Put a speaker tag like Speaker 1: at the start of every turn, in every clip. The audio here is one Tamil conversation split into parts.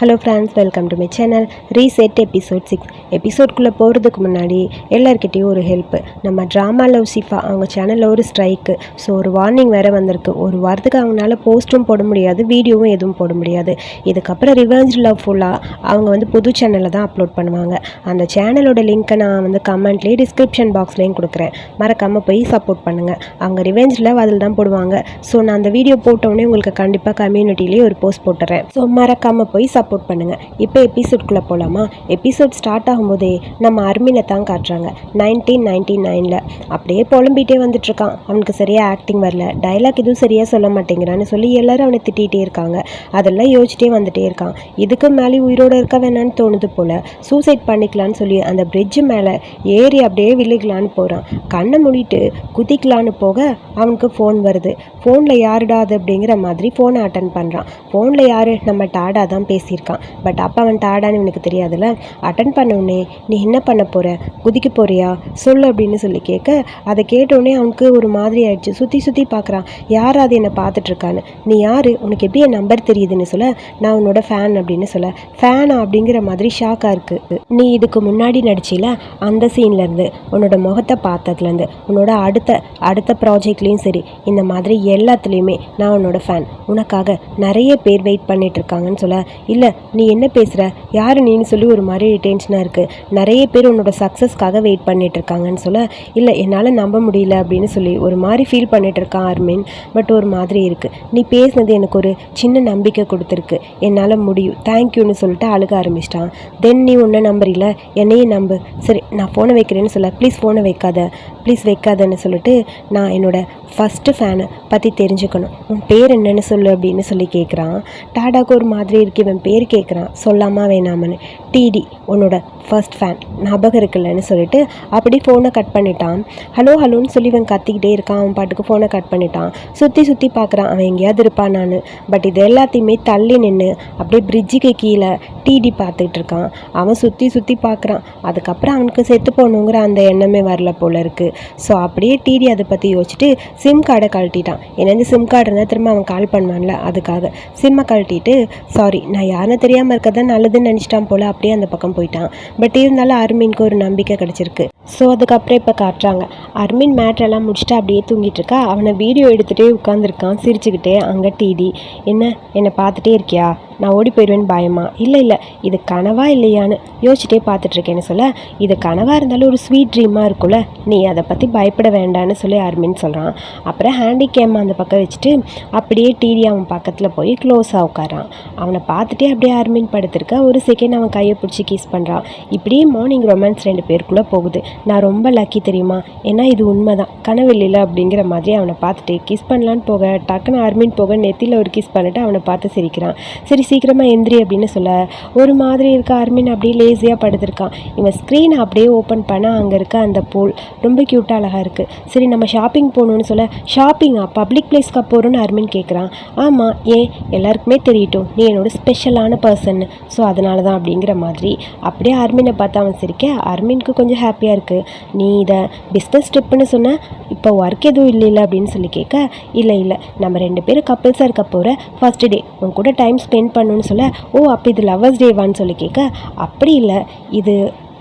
Speaker 1: Hello friends welcome to my channel reset episode six எபிசோட்குள்ளே போகிறதுக்கு முன்னாடி எல்லாருக்கிட்டேயும் ஒரு ஹெல்ப் நம்ம ட்ராமா லவ் சிஃபா அவங்க சேனலில் ஒரு ஸ்ட்ரைக்கு ஸோ ஒரு வார்னிங் வேறு வந்திருக்கு. ஒரு வாரத்துக்கு அவங்களால போஸ்ட்டும் போட முடியாது வீடியோவும் எதுவும் போட முடியாது. இதுக்கப்புறம் ரிவெஞ்ச் லவ் ஃபுல்லாக அவங்க வந்து புது சேனலில் தான் அப்லோட் பண்ணுவாங்க. அந்த சேனலோட லிங்க்கை நான் வந்து கமெண்ட்லேயே டிஸ்கிரிப்ஷன் பாக்ஸ்லேயும் கொடுக்குறேன். மறக்காமல் போய் சப்போர்ட் பண்ணுங்கள் அவங்க ரிவெஞ்ச் லவ் அதில் தான் போடுவாங்க. ஸோ நான் அந்த வீடியோ போட்டோடனே உங்களுக்கு கண்டிப்பாக கம்யூனிட்டிலேயே ஒரு போஸ்ட் போட்டுறேன். ஸோ மறக்காமல் போய் சப்போர்ட் சப்போர்ட் பண்ணுங்கள் இப்போ எபிசோட்குள்ளே போகலாமா எபிசோட் ஸ்டார்ட் ஆகும்போதே நம்ம அர்மினை தான் காட்டுறாங்க. நைன்டீன் நைன்டி நைனில் அப்படியே புலம்பிகிட்டே வந்துட்டுருக்கான். அவனுக்கு சரியாக ஆக்டிங் வரல. டைலாக் எதுவும் சரியாக சொல்ல மாட்டேங்கிறான்னு சொல்லி எல்லாரும் அவனை திட்டிகிட்டே இருக்காங்க. அதெல்லாம் யோசிச்சிட்டே வந்துட்டே இருக்கான். இதுக்கு மேலே உயிரோடு இருக்க வேணான்னு தோணுது போல். சூசைட் பண்ணிக்கலான்னு சொல்லி அந்த பிரிட்ஜு மேலே ஏறி அப்படியே விழுகலான்னு போகிறான் கண்ணை மூடிட்டு குதிக்கலான்னு போக அவனுக்கு ஃபோன் வருது. ஃபோனில் யாருடா அது அப்படிங்கிற மாதிரி ஃபோனை அட்டன் பண்ணுறான் ஃபோனில் யார்? நம்ம டாடா தான் சொல்லியிருக்கான் பட் அப்பா அவன் டாடான்னு எனக்கு தெரியாதுல்ல. அட்டன் பண்ண உடனே நீ என்ன பண்ண போகிற குதிக்க போறியா? சொல்லு அப்படின்னு சொல்லி கேட்க அதை கேட்டோடனே அவனுக்கு ஒரு மாதிரி ஆயிடுச்சு. சுற்றி சுற்றி பார்க்குறான். யார் அது என்னை பார்த்துட்ருக்கான்னு? நீ யார்? உனக்கு எப்படி என் நம்பர் தெரியுதுன்னு சொல்ல? நான் உன்னோட ஃபேன் அப்படின்னு சொல்ல. ஃபேனா அப்படிங்கிற மாதிரி ஷாக்காக இருக்குது நீ இதுக்கு முன்னாடி நடிச்சில? அந்த சீன்லேருந்து உன்னோட முகத்தை பார்த்ததுலேருந்து உன்னோட அடுத்த அடுத்த ப்ராஜெக்ட்லேயும் சரி. இந்த மாதிரி எல்லாத்துலேயுமே நான் உன்னோட ஃபேன் உனக்காக நிறைய பேர் வெயிட் பண்ணிட்டு இருக்காங்கன்னு சொல்ல. இல்லை நீ என்ன பேசுகிற யார் நீன்னு சொல்லி ஒரு மாதிரி டென்ஷனாக இருக்குது நிறைய பேர் உன்னோட சக்ஸஸ்க்காக வெயிட் பண்ணிட்டு இருக்காங்கன்னு சொல்ல இல்லை என்னால் நம்ப முடியல அப்படின்னு சொல்லி ஒரு மாதிரி ஃபீல் பண்ணிட்டு இருக்கான் அர்மின். பட் ஒரு மாதிரி இருக்குது நீ பேசுனது எனக்கு ஒரு சின்ன நம்பிக்கை கொடுத்துருக்கு. என்னால் முடியும். தேங்க்யூன்னு சொல்லிட்டு அழுக ஆரம்பிச்சிட்டான். தென் நீ ஒன்றை நம்புறீல? என்னையும் நம்பு. சரி நான் ஃபோனை வைக்கிறேன்னு சொல்ல ப்ளீஸ் ஃபோனை வைக்காத. ப்ளீஸ் வைக்காதன்னு சொல்லிட்டு நான் என்னோட ஃபஸ்ட்டு ஃபேனை பற்றி தெரிஞ்சுக்கணும். உன் பேர் என்னன்னு சொல்லு அப்படின்னு சொல்லி கேட்குறான் டாடாக்கு ஒரு மாதிரி இருக்கு இவன் பேர் கேட்குறான். சொல்லாமா வேணாமன்னு. டிடி உன்னோட ஃபர்ஸ்ட் ஃபேன் ஞாபகம் இருக்குல்லன்னு சொல்லிட்டு அப்படி ஃபோனை கட் பண்ணிட்டான். ஹலோ ஹலோன்னு சொல்லி இவன் கத்திக்கிட்டே இருக்கான். அவன் பாட்டுக்கு ஃபோனை கட் பண்ணிட்டான். சுற்றி சுற்றி பார்க்குறான் அவன் எங்கேயாவது இருப்பான் நான். பட் இது எல்லாத்தையுமே தள்ளி நின்று அப்படியே பிரிட்ஜுக்கு கீழே டிடி பார்த்துக்கிட்டு இருக்கான். அவன் சுற்றி சுற்றி பார்க்குறான் அதுக்கப்புறம் அவனுக்கு செத்து போகணுங்கிற அந்த எண்ணமே வரல போல் இருக்குது ஸோ அப்படியே டிடி அதை பற்றி யோசிச்சுட்டு சிம் கார்டை கழட்டிட்டான். என்னது சிம் கார்டு இருந்தால் திரும்ப அவன் கால் பண்ணுவான்ல அதுக்காக. சிம்மை கழட்டிட்டு சாரி நான் யாருன்னு தெரியாமல் இருக்கதான் நல்லதுன்னு நினச்சிட்டான் போல் அப்படியே அந்த பக்கம் போயிட்டான். பட் இருந்தாலும் அர்மீனுக்கு ஒரு நம்பிக்கை கிடச்சிருக்கு. ஸோ அதுக்கப்புறம் இப்போ காட்டுறாங்க. அர்மின் மேட்ரெல்லாம் முடிச்சுட்டு அப்படியே தூங்கிட்டு இருக்கா? அவனை வீடியோ எடுத்துகிட்டே உட்காந்துருக்கான் சிரிச்சுக்கிட்டே அங்கே டிடி என்ன? என்னை பார்த்துட்டே இருக்கியா? நான் ஓடி போயிடுவேன்னு பயமா? இல்லை இல்லை. இது கனவா இல்லையான்னு யோசிச்சுட்டே பார்த்துட்ருக்கேன்னு சொல்ல இது கனவாக இருந்தாலும் ஒரு ஸ்வீட் ட்ரீமாக இருக்கும்ல. நீ அதை பற்றி பயப்பட வேண்டான்னு சொல்லி அருமின்னு சொல்கிறான் அப்புறம் ஹேண்டிகேம் அந்த பக்கம் வச்சுட்டு அப்படியே டிடி அவன் பக்கத்தில் போய் க்ளோஸாக உட்காரான் அவனை பார்த்துட்டே அப்படியே அருமின் படுத்திருக்க ஒரு செகண்ட் அவன் கையை பிடிச்சி கிஸ் பண்ணுறான் இப்படியே மார்னிங் ரொமான்ஸ் ரெண்டு பேருக்குள்ளே போகுது. நான் ரொம்ப லக்கி தெரியுமா? ஏன்னா இது உண்மை தான் கனவில்லையில் அப்படிங்கிற மாதிரி அவனை பார்த்துட்டு கிஸ் பண்ணலான்னு போக டக்குன்னு அர்மின் போக நெத்தியில் ஒரு கிஸ் பண்ணிட்டு அவனை பார்த்து சிரிக்கிறான். சரி சீக்கிரமாக எந்திரி அப்படின்னு சொல்ல ஒரு மாதிரி இருக்க அர்மின் அப்படியே லேசியாக படுத்திருக்கான். இவன் ஸ்க்ரீனை அப்படியே ஓப்பன் பண்ணால் அங்கே இருக்க அந்த போல் ரொம்ப க்யூட்டாக அழகாக இருக்குது சரி நம்ம ஷாப்பிங் போகணுன்னு சொல்ல ஷாப்பிங்கா பப்ளிக் பிளேஸ்க்கு போகிறோன்னு அர்மின் கேட்குறான் ஆமாம் ஏன்? எல்லாருக்குமே தெரியட்டும் நீ என்னோட ஸ்பெஷலான பர்சன் ஸோ அதனால தான் அப்படிங்கிற மாதிரி அப்படியே அர்மினை பார்த்து அவன் சிரிக்க அர்மின்க்கு கொஞ்சம் ஹாப்பியாக இருக்குது நீ இதை பிஸ்னஸ் ட்ரிப்புன்னு சொன்ன இப்போ ஒர்க் எதுவும் இல்லை அப்படின்னு சொல்லி கேட்க இல்லை இல்லை. நம்ம ரெண்டு பேரும் கப்பிள்ஸாக இருக்க போகிற ஃபஸ்ட் டே உன் கூட டைம் ஸ்பெண்ட் பண்ணணும்னு சொல்ல ஓ அப்போ இது லவ்வர்ஸ் டேவான்னு சொல்லி கேட்க அப்படி இல்லை. இது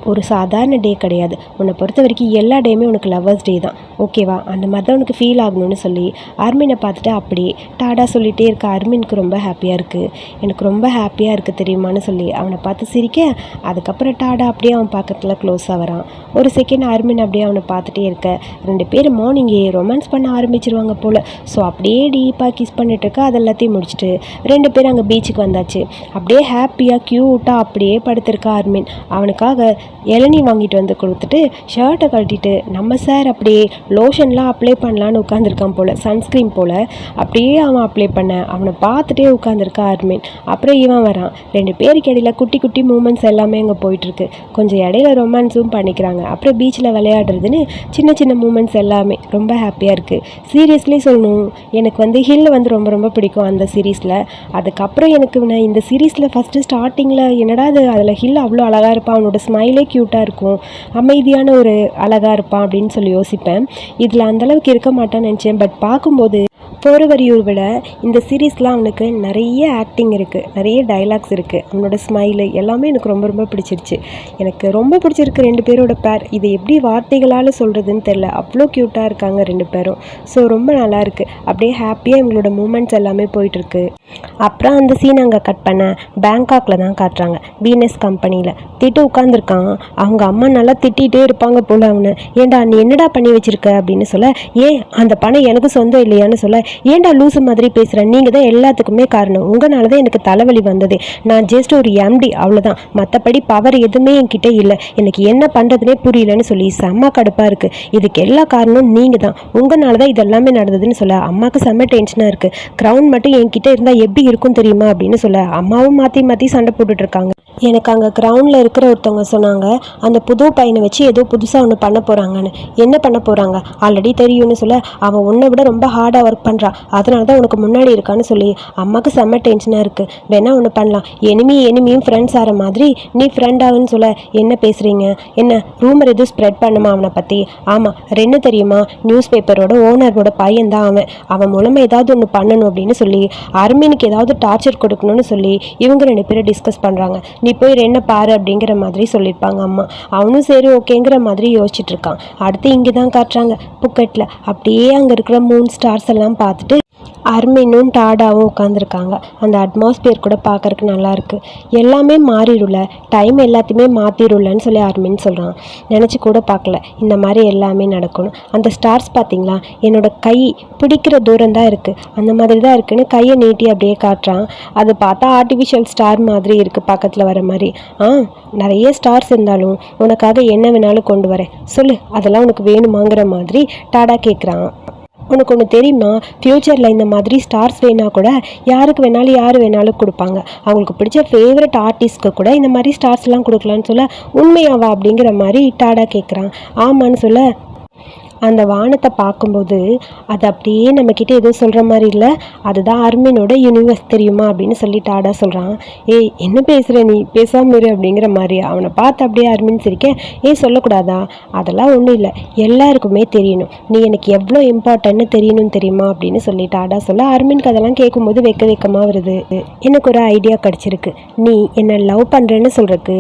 Speaker 1: ஒரு சாதாரண டே கிடையாது. உன்னை பொறுத்த வரைக்கும் எல்லா டேயுமே உனக்கு லவ்வர்ஸ் டே தான். ஓகேவா அந்த மாதிரி தான் உனக்கு ஃபீல் ஆகணும்னு சொல்லி அர்மினை பார்த்துட்டு அப்படியே டாடா சொல்லிகிட்டே இருக்க அர்மினுக்கு ரொம்ப ஹாப்பியாக இருக்குது எனக்கு ரொம்ப ஹாப்பியாக இருக்குது தெரியுமான்னு சொல்லி அவனை பார்த்து சிரிக்க அதுக்கப்புறம் டாடா அப்படியே அவன் பக்கத்தில் க்ளோஸாக வரான். ஒரு செகண்ட் அர்மின் அப்படியே அவனை பார்த்துட்டே இருக்க. ரெண்டு பேர் மார்னிங்கே ரொமான்ஸ் பண்ண ஆரம்பிச்சிருவாங்க போல். ஸோ அப்படியே டீப்பாக கிஸ் பண்ணிட்டுருக்கா அது எல்லாத்தையும் முடிச்சுட்டு ரெண்டு பேரும் அங்கே பீச்சுக்கு வந்தாச்சு. அப்படியே ஹாப்பியாக க்யூட்டாக அப்படியே படுத்திருக்கா அர்மின். அவனுக்காக இளநீ வாங்கிட்டு வந்து கொடுத்துட்டு ஷர்ட்டை கட்டிட்டு நம்ம சார் அப்படியே லோஷன்லாம் அப்ளை பண்ணலான்னு உட்காந்துருக்கான் போல் சன்ஸ்க்ரீன் போல். அப்படியே அவன் அப்ளை பண்ண அவனை பார்த்துட்டே உட்காந்துருக்கா அர்மின் அப்புறம் இவன் வரான். ரெண்டு பேருக்கு இடையில குட்டி குட்டி மூமெண்ட்ஸ் எல்லாமே அங்கே போயிட்டுருக்கு. கொஞ்சம் இடையில ரொமான்ஸும் பண்ணிக்கிறாங்க. அப்புறம் பீச்சில் விளையாடுறதுன்னு சின்ன சின்ன மூமெண்ட்ஸ் எல்லாமே ரொம்ப ஹாப்பியாக இருக்குது சீரியஸ்லி சொல்லணும். எனக்கு வந்து ஹில் வந்து ரொம்ப ரொம்ப பிடிக்கும் அந்த சீரீஸில் அதுக்கப்புறம் எனக்கு நான் இந்த சீரீஸில் ஃபஸ்ட்டு ஸ்டார்டிங்கில் என்னடா அது அதில் ஹில் அவ்வளோ அழகாக இருப்பான் அவனோட ஸ்மைலே க்யூட்டாக இருக்கும். அமைதியான ஒரு அழகாக இருப்பான் அப்படின்னு சொல்லி யோசிப்பேன். இதில் அந்தளவுக்கு இருக்க மாட்டான்னு நினச்சேன். பட் பார்க்கும்போது போரவரியூர் விட இந்த சீரீஸ்லாம் அவனுக்கு நிறைய ஆக்டிங் இருக்குது நிறைய டைலாக்ஸ் இருக்குது அவனோட ஸ்மைலு எல்லாமே எனக்கு ரொம்ப ரொம்ப பிடிச்சிருச்சு. எனக்கு ரொம்ப பிடிச்சிருக்கு ரெண்டு பேரோட பேர் இது எப்படி வார்த்தைகளால் சொல்கிறதுன்னு தெரில அவ்வளோ க்யூட்டாக இருக்காங்க ரெண்டு பேரும். ஸோ ரொம்ப நல்லா இருக்குது அப்படியே ஹாப்பியாக இவங்களோட மூமெண்ட்ஸ் எல்லாமே போயிட்டுருக்கு. அப்புறம் அந்த சீன் அங்கே கட் பண்ண பேங்காக்கில் தான் காட்டுறாங்க. பிஎன்எஸ் கம்பெனியில் திட்டு உட்காந்துருக்கான் அவங்க அம்மா நல்லா திட்டிகிட்டே இருப்பாங்க போல் அவனை. ஏன்டா நீ என்னடா பண்ணி வச்சிருக்க? அப்படின்னு சொல்ல ஏன் அந்த பணம் எனக்கு சொந்தம் இல்லையான்னு சொல்ல ஏன்டா லூசு மாதிரி பேசுகிறேன் நீங்கள் தான் எல்லாத்துக்குமே காரணம். உங்களால தான் எனக்கு தலைவலி வந்தது. நான் ஜஸ்ட் ஒரு எம்டி அவ்வளோதான் மற்றபடி பவர் எதுவுமே என்கிட்ட இல்லை. எனக்கு என்ன பண்ணுறதுனே புரியலன்னு சொல்லி செம்ம கடுப்பாக இருக்குது இதுக்கு எல்லா காரணம் நீங்கள் தான். உங்களால தான் இதெல்லாமே நடந்ததுன்னு சொல்ல அம்மாவுக்கு செம்ம டென்ஷனாக இருக்குது க்ரௌண்ட் மட்டும் என்கிட்ட இருந்தால் எப்படி இருக்கும் தெரியுமா? அப்படின்னு சொல்ல அம்மாவும் மாற்றி மாற்றி சண்டை போட்டுட்ருக்காங்க எனக்கு அங்கே கிரவுண்டில் இருக்கிற ஒருத்தவங்க சொன்னாங்க அந்த புது பையனை வச்சு ஏதோ புதுசாக ஒன்று பண்ண போகிறாங்கன்னு என்ன பண்ண போகிறாங்க ஆல்ரெடி தெரியும்னு சொல்ல அவன் உன்னை விட ரொம்ப ஹார்டாக ஒர்க் பண்ணுறான் அதனால தான் உனக்கு முன்னாடி இருக்கான்னு சொல்லி அம்மாவுக்கு செம்ம டென்ஷனாக இருக்குது வேணா ஒன்று பண்ணலாம். எனிமி எனிமியும் ஃப்ரெண்ட்ஸ் ஆகிற மாதிரி நீ ஃப்ரெண்ட் ஆகுன்னு சொல்ல என்ன பேசுகிறீங்க என்ன ரூமர் எதுவும் ஸ்ப்ரெட் பண்ணுமா அவனை பற்றி ஆமாம் ரெண்டு தெரியுமா? நியூஸ் பேப்பரோட ஓனரோட பையன் தான் அவன். அவன் மூலமாக ஏதாவது ஒன்று பண்ணணும் அப்படின்னு சொல்லி அர்மீனுக்கு ஏதாவது டார்ச்சர் கொடுக்கணும்னு சொல்லி இவங்க ரெண்டு பேரும் டிஸ்கஸ் பண்ணுறாங்க நீ போய் ரெண்ணை பாரு அப்படிங்கிற மாதிரி சொல்லியிருப்பாங்க அம்மா. அவனும் சரி ஓகேங்கிற மாதிரி யோசிச்சுட்டு இருக்கான். அடுத்து இங்கே தான் காட்டுறாங்க புக்கெட்டில் அப்படியே அங்கே இருக்கிற மூணு ஸ்டார்ஸ் எல்லாம் பார்த்துட்டு அர்மினும் டாடாவும் உட்காந்துருக்காங்க அந்த அட்மாஸ்பியர் கூட பார்க்கறக்கு நல்லாயிருக்கு எல்லாமே மாறிடும்ல. டைம் எல்லாத்தையுமே மாற்றிடும்லன்னு சொல்லி அர்மின் சொல்கிறான் நினச்சி கூட பார்க்கல. இந்த மாதிரி எல்லாமே நடக்கணும். அந்த ஸ்டார்ஸ் பார்த்தீங்களா? என்னோட கை பிடிக்கிற தூரம் தான் இருக்குது அந்த மாதிரி தான் இருக்குன்னு கையை நீட்டி அப்படியே காட்டுறான். அது பார்த்தா ஆர்டிஃபிஷியல் ஸ்டார் மாதிரி இருக்குது பக்கத்தில் வர மாதிரி. ஆ நிறைய ஸ்டார்ஸ் இருந்தாலும் உனக்காக என்ன வேணாலும் கொண்டு வரேன். சொல்லு அதெல்லாம் உனக்கு வேணுமாங்கிற மாதிரி டாடா கேட்குறான் உனக்கு ஒன்று தெரியுமா? ஃப்யூச்சரில் இந்த மாதிரி ஸ்டார்ஸ் வேணால் கூட யாருக்கு வேணாலும் யார் வேணாலும் கொடுப்பாங்க. அவங்களுக்கு பிடிச்ச ஃபேவரட் ஆர்டிஸ்ட்க்கு கூட இந்த மாதிரி ஸ்டார்ஸ்லாம் கொடுக்கலான்னு சொல்ல உண்மையாவா அப்படிங்கிற மாதிரி டாடா கேட்குறான் ஆமான்னு சொல்ல அந்த வானத்தை பார்க்கும்போது அது அப்படியே நம்மக்கிட்ட எதுவும் சொல்கிற மாதிரி இல்லை. அதுதான் அர்மினோட யூனிவர்ஸ் தெரியுமா அப்படின்னு சொல்லி டாடா சொல்கிறான் ஏய் என்ன பேசுகிற நீ? பேசாமல் இரு அப்படிங்கிற மாதிரி. அவனை பார்த்து அப்படியே அர்மின் சிரிக்க ஏன் சொல்லக்கூடாதா? அதெல்லாம் ஒன்றும் இல்லை. எல்லாருக்குமே தெரியணும். நீ எனக்கு எவ்வளோ இம்பார்ட்டன்ட்னு தெரியணும் தெரியுமா? அப்படின்னு சொல்லி டாடா சொல்ல அர்மின்க்கு அதெல்லாம் கேட்கும்போது வெக்க வெக்கமாக வருது. எனக்கு ஒரு ஐடியா கிடச்சிருக்கு. நீ என்னை லவ் பண்ணுறேன்னு சொல்கிறதுக்கு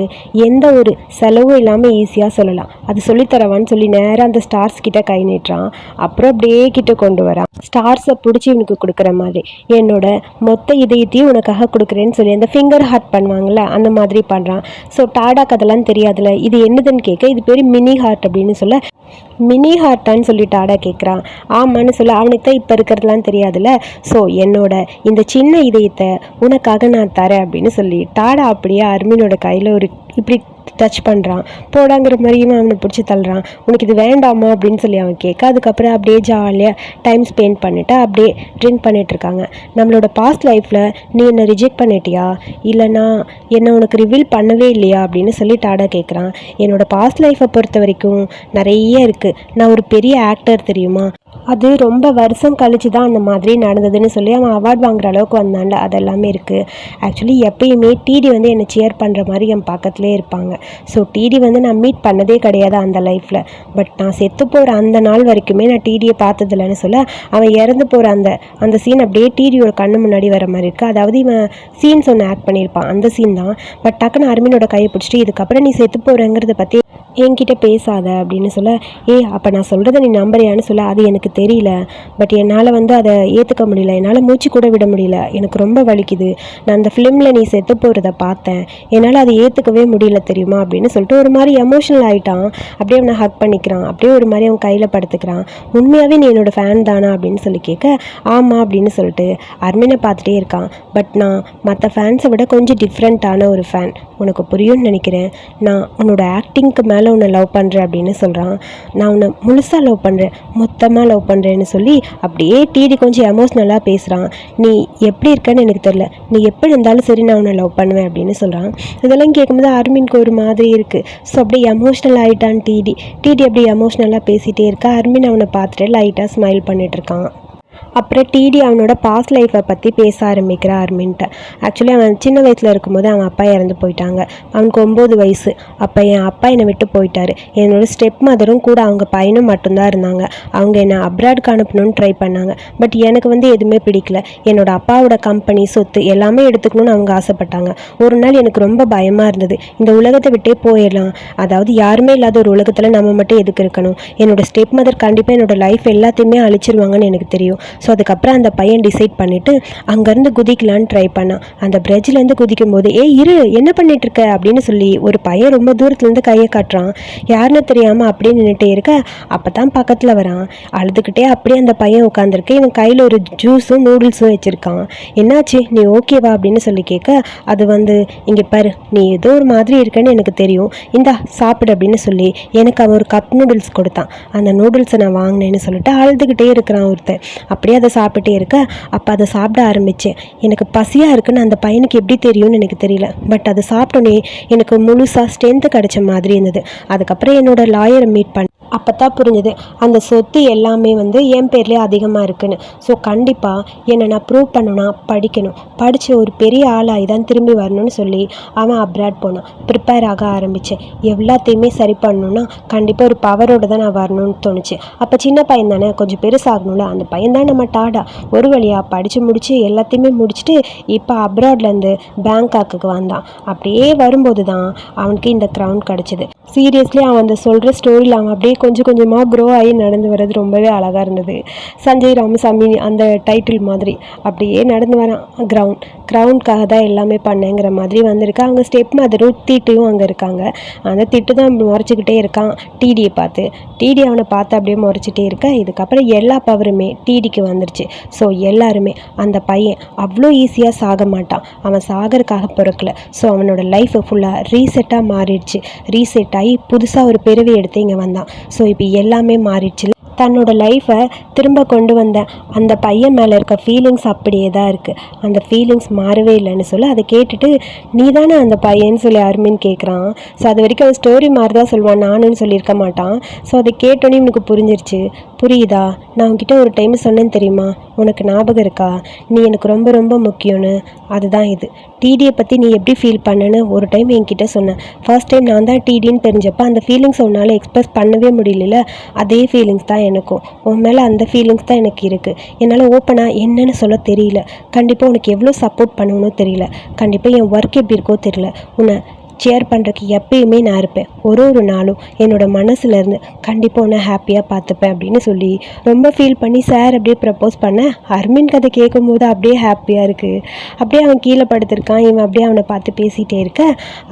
Speaker 1: எந்த ஒரு செலவும் இல்லாமல் ஈஸியாக சொல்லலாம். அது சொல்லித்தரவான்னு சொல்லி நேராக அந்த ஸ்டார்ஸ் கிட்ட கை நீட்டுறான். அப்புறம் அப்படியே கிட்ட கொண்டு வரான். ஸ்டார்ஸை பிடிச்சி இவனுக்கு கொடுக்குற மாதிரி. என்னோட மொத்த இதயத்தையும் உனக்காக கொடுக்குறேன்னு சொல்லி அந்த ஃபிங்கர் ஹார்ட் பண்ணுவாங்கள்ல அந்த மாதிரி பண்ணுறான் ஸோ டாடாக்கு அதெல்லாம் தெரியாதுல இது என்னதுன்னு கேட்க இது பேர் மினி ஹார்ட் அப்படின்னு சொல்ல மினி ஹார்ட்டான்னு சொல்லி டாடா கேட்குறான். ஆமான்னு சொல்ல அவனுக்கு தான் இப்போ இருக்கிறதுலாம் தெரியாதுல்ல. ஸோ என்னோட இந்த சின்ன இதயத்தை உனக்காக நான் தரேன் அப்படின்னு சொல்லி டாடா அப்படியே அர்மினோட கையில் ஒரு இப்படி டச் பண்ணுறான் போடாங்கிற மாதிரியும் அவனை பிடிச்சி தள்ளுறான். உனக்கு இது வேண்டாமா? அப்படின்னு சொல்லி அவன் கேட்க அதுக்கப்புறம் அப்படியே ஜாலியாக டைம் ஸ்பெண்ட் பண்ணிவிட்டு அப்படியே ட்ரிங்க் பண்ணிகிட்ருக்காங்க நம்மளோட பாஸ்ட் லைஃப்பில் நீ என்னை ரிஜெக்ட் பண்ணிட்டியா? இல்லைனா என்னை உனக்கு ரிவீல் பண்ணவே இல்லையா? அப்படின்னு சொல்லி டாடா கேட்குறான் என்னோட பாஸ்ட் லைஃப்பை பொறுத்த வரைக்கும் நிறைய இருக்குது நான் ஒரு பெரிய ஆக்டர் தெரியுமா? அது ரொம்ப வருஷம் கழிச்சு தான் அந்த மாதிரி நடந்ததுன்னு சொல்லி அவன் அவார்ட் வாங்குற அளவுக்கு வந்தான்ல அதெல்லாமே இருக்குது ஆக்சுவலி எப்பயுமே டிடி வந்து என்னை சேர் பண்ணுற மாதிரி என் பக்கத்துலேயே இருப்பாங்க. ஸோ டிடி வந்து நான் மீட் பண்ணதே கிடையாது அந்த லைஃப்பில் பட் நான் செத்து போகிற அந்த நாள் வரைக்குமே நான் டிடியை பார்த்ததில்லன்னு சொல்ல அவன் இறந்து போகிற அந்த அந்த சீன் அப்படியே டிடியோட கண்ணு முன்னாடி வர மாதிரி இருக்குது அதாவது இவன் சீன்ஸ் ஒன்று ஆக்ட் பண்ணியிருப்பான். அந்த சீன் தான். பட் டக்குன்னு அர்மினோட கையை பிடிச்சிட்டு இதுக்கப்புறம் நீ செத்து போகிறேங்கிறத பற்றி என்கிட்ட பேசாத அப்படின்னு சொல்ல ஏ அப்போ நான் சொல்கிறத நீ நம்புறியான்னு சொல்ல அது எனக்கு தெரியல. பட் என்னால் வந்து அதை ஏற்றுக்க முடியல. என்னால் மூச்சு கூட விட முடியல. எனக்கு ரொம்ப வலிக்குது. நான் அந்த ஃபிலிமில் நீ செத்து போகிறத பார்த்தேன். என்னால் அதை ஏற்றுக்கவே முடியல தெரியுமா? அப்படின்னு சொல்லிட்டு ஒரு மாதிரி எமோஷனல் ஆகிட்டான் அப்படியே அவனை ஹக் பண்ணிக்கிறான். அப்படியே ஒரு மாதிரி அவன் கையில் படுத்துக்கிறான். உண்மையாகவே நீ என்னோட ஃபேன் தானா? அப்படின்னு சொல்லி கேட்க ஆமாம் அப்படின்னு சொல்லிட்டு அர்மினை பார்த்துட்டே இருக்கான். பட் நான் மற்ற ஃபேன்ஸை விட கொஞ்சம் டிஃப்ரெண்ட்டான ஒரு ஃபேன் உனக்கு புரியும்னு நினைக்கிறேன். நான் உன்னோட ஆக்டிங்க்கு மேலே உன்னை லவ் பண்ணுறேன் அப்படின்னு சொல்கிறான் நான் உன்னை முழுசாக லவ் பண்ணுறேன் மொத்தமாக லவ் பண்ணுறேன்னு சொல்லி அப்படியே டிடி கொஞ்சம் எமோஷ்னலாக பேசுகிறான் நீ எப்படி இருக்கன்னு எனக்கு தெரில நீ எப்படி இருந்தாலும் சரி நான் உன்னை லவ் பண்ணுவேன் அப்படின்னு சொல்கிறான் இதெல்லாம் கேட்கும்போது அர்மின்க்கு ஒரு மாதிரி இருக்குது ஸோ அப்படியே எமோஷ்னல் ஆகிட்டான் டிடி. டிடி அப்படியே எமோஷ்னலாக பேசிகிட்டே இருக்கா. அர்மின் அவனை பார்த்துட்டு லைட்டாக ஸ்மைல் பண்ணிகிட்ருக்கான் இருக்கான். அப்புறம் டிடி அவனோட பாஸ்ட் லைஃப்பை பற்றி பேச ஆரம்பிக்கிறான் அர்மின்ட்ட. ஆக்சுவலி அவன் சின்ன வயசில் இருக்கும்போது அவன் அப்பா இறந்து போயிட்டாங்க. அவனுக்கு ஒம்பது வயசு. அப்போ என் அப்பா என்னை விட்டு போயிட்டாரு. என்னோட ஸ்டெப் மதரும் கூட அவங்க பையனும் மட்டும்தான் இருந்தாங்க. அவங்க என்னை அப்ராட்க்கு அனுப்பணும்னு ட்ரை பண்ணாங்க. பட் எனக்கு வந்து எதுவுமே பிடிக்கல. என்னோட அப்பாவோட கம்பெனி சொத்து எல்லாமே எடுத்துக்கணும்னு அவங்க ஆசைப்பட்டாங்க. ஒரு நாள் எனக்கு ரொம்ப பயமாக இருந்தது. இந்த உலகத்தை விட்டே போயிடலாம். அதாவது யாருமே இல்லாத ஒரு உலகத்தில் நம்ம மட்டும் எதுக்கு இருக்கணும்? என்னோட ஸ்டெப் மதர் கண்டிப்பாக என்னோட லைஃப் எல்லாத்தையுமே அழிச்சிருவாங்கன்னு எனக்கு தெரியும். ஸோ அதுக்கப்புறம் அந்த பையன் டிசைட் பண்ணிவிட்டு அங்கேருந்து குதிக்கலான்னு ட்ரை பண்ணான். அந்த பிரிட்ஜ்லேருந்து குதிக்கும் போது ஏ இரு என்ன பண்ணிட்டு இருக்க அப்படின்னு சொல்லி ஒரு பையன் ரொம்ப தூரத்துலேருந்து கையை காட்டுறான். யாருன்னு தெரியாமல் அப்படியே நின்றுட்டே இருக்க? அப்போ தான் பக்கத்தில் வரான். அழுதுகிட்டே அப்படியே அந்த பையன் உட்காந்துருக்கு இவன் கையில் ஒரு ஜூஸும் நூடுல்ஸும் வச்சுருக்கான். என்னாச்சு? நீ ஓகேவா அப்படின்னு சொல்லி கேட்க அது வந்து இங்கே பாரு நீ ஏதோ ஒரு மாதிரி இருக்கேன்னு எனக்கு தெரியும். இந்தா சாப்பிடு அப்படின்னு சொல்லி எனக்கு அவன் ஒரு கப் நூடுல்ஸ் கொடுத்தான். அந்த நூடுல்ஸை நான் வாங்கினேன்னு சொல்லிட்டு அழுதுகிட்டே இருக்கிறான் ஒருத்தன். அப்படியே அதை சாப்பிட்டே இருக்க. அப்போ அதை சாப்பிட ஆரம்பித்தேன் எனக்கு பசியாக இருக்குன்னு அந்த பையனுக்கு எப்படி தெரியும்னு எனக்கு தெரியல. பட் அதை சாப்பிட்டோன்னே எனக்கு முழுசாக ஸ்ட்ரென்த்து கிடைச்ச மாதிரி இருந்தது. அதுக்கப்புறம் என்னோட லாயரை மீட் பண்ண அப்போ தான் புரிஞ்சுது. அந்த சொத்து எல்லாமே வந்து என் பேர்லேயே அதிகமாக இருக்குன்னு. ஸோ கண்டிப்பாக என்னை நான் ப்ரூவ் பண்ணுன்னா படிக்கணும். படித்து ஒரு பெரிய ஆளாகி தான் திரும்பி வரணும்னு சொல்லி அவன் அப்ராட் போனான். ப்ரிப்பேர் ஆக ஆரம்பித்தேன் எல்லாத்தையுமே சரி பண்ணணுன்னா கண்டிப்பாக ஒரு பவரோடு தான் நான் வரணும்னு தோணுச்சு. அப்போ சின்ன பையன் தானே கொஞ்சம் பெருசாகணும்ல? அந்த பையன் தான் நம்ம டாடா. ஒரு வழியாக படித்து முடித்து எல்லாத்தையுமே முடிச்சுட்டு இப்போ அப்ராட்லேருந்து பேங்காக்குக்கு வந்தான். அப்படியே வரும்போது தான் அவனுக்கு இந்த க்ரௌண்ட் கிடச்சிது. சீரியஸ்லி அவன் அந்த சொல்கிற ஸ்டோரியில் அவன் அப்படியே கொஞ்சம் கொஞ்சமாக க்ரோ ஆகி நடந்து வர்றது ரொம்பவே அழகாக இருந்தது. சஞ்சய் ராமசாமி அந்த டைட்டில் மாதிரி அப்படியே நடந்து வரான் கிரவுண்ட் கிரவுண்ட்காக தான் எல்லாமே பண்ணேங்கிற மாதிரி வந்திருக்கு. அவங்க ஸ்டெப் மதரும் தீட்டையும் அங்கே இருக்காங்க. அந்த திட்டு தான் முறைச்சிக்கிட்டே இருக்கான். டிடியை பார்த்து. டிடி அவனை பார்த்து அப்படியே முறைச்சிட்டே இருக்க. இதுக்கப்புறம் எல்லா பவருமே டிடிக்கு வந்துருச்சு. ஸோ எல்லாருமே அந்த பையன் அவ்வளோ ஈஸியாக சாக மாட்டான். அவன் சாகறதுக்காக பிறக்கல. ஸோ அவனோட லைஃப் ஃபுல்லாக ரீசெட்டாக மாறிடுச்சு. ரீசெட் ஆகி புதுசாக ஒரு பிறவி எடுத்து இங்கே வந்தான். ஸோ இப்போ எல்லாமே மாறிடுச்சு. தன்னோட லைஃப்பை திரும்ப கொண்டு வந்தேன். அந்த பையன் மேலே இருக்க ஃபீலிங்ஸ் அப்படியே தான் இருக்குது அந்த ஃபீலிங்ஸ் மாறவே இல்லைன்னு சொல்லி. அதை கேட்டுட்டு நீ தானே அந்த பையன்னு சொல்லி அருமின்னு கேட்குறான் ஸோ அது வரைக்கும் அவன் ஸ்டோரி மாதிரி தான் சொல்லுவான். நானுன்னு சொல்லியிருக்க மாட்டான். ஸோ அதை கேட்டோன்னே உனக்கு புரிஞ்சிருச்சு. புரியுதா? நான் உன்கிட்ட ஒரு டைம் சொன்னேன்னு தெரியுமா? உனக்கு ஞாபகம் இருக்கா? நீ எனக்கு ரொம்ப ரொம்ப முக்கியம்னு. அதுதான் இது. டிடியை பற்றி நீ எப்படி ஃபீல் பண்ணேன்னு ஒரு டைம் என்கிட்ட சொன்னேன் ஃபர்ஸ்ட் டைம் நான் தான் டிடின்னு தெரிஞ்சப்போ அந்த ஃபீலிங்ஸ் உன்னால் எக்ஸ்பிரஸ் பண்ணவே முடியல அதே ஃபீலிங்ஸ் தான் எனக்கும். உன் மேலே அந்த ஃபீலிங்ஸ் தான் எனக்கு இருக்குது என்னால் ஓப்பனாக என்னன்னு சொல்ல தெரியல. கண்டிப்பாக உனக்கு எவ்வளோ சப்போர்ட் பண்ணணும்னு தெரியல. கண்டிப்பாக என் ஒர்க் எப்படி இருக்கோ தெரியல. உன்னை ஷேர் பண்ணுறதுக்கு எப்பயுமே நான் இருப்பேன். ஒரு ஒரு நாளும் என்னோடய மனசுலேருந்து கண்டிப்பாக உன்னை ஹாப்பியாக பார்த்துப்பேன் அப்படின்னு சொல்லி ரொம்ப ஃபீல் பண்ணி சார் அப்படியே ப்ரப்போஸ் பண்ண அர்மின் கதை கேட்கும்போது அப்படியே ஹாப்பியாக இருக்குது அப்படியே அவன் கீழே படுத்திருக்கான் இவன் அப்படியே அவனை பார்த்து பேசிகிட்டே இருக்க.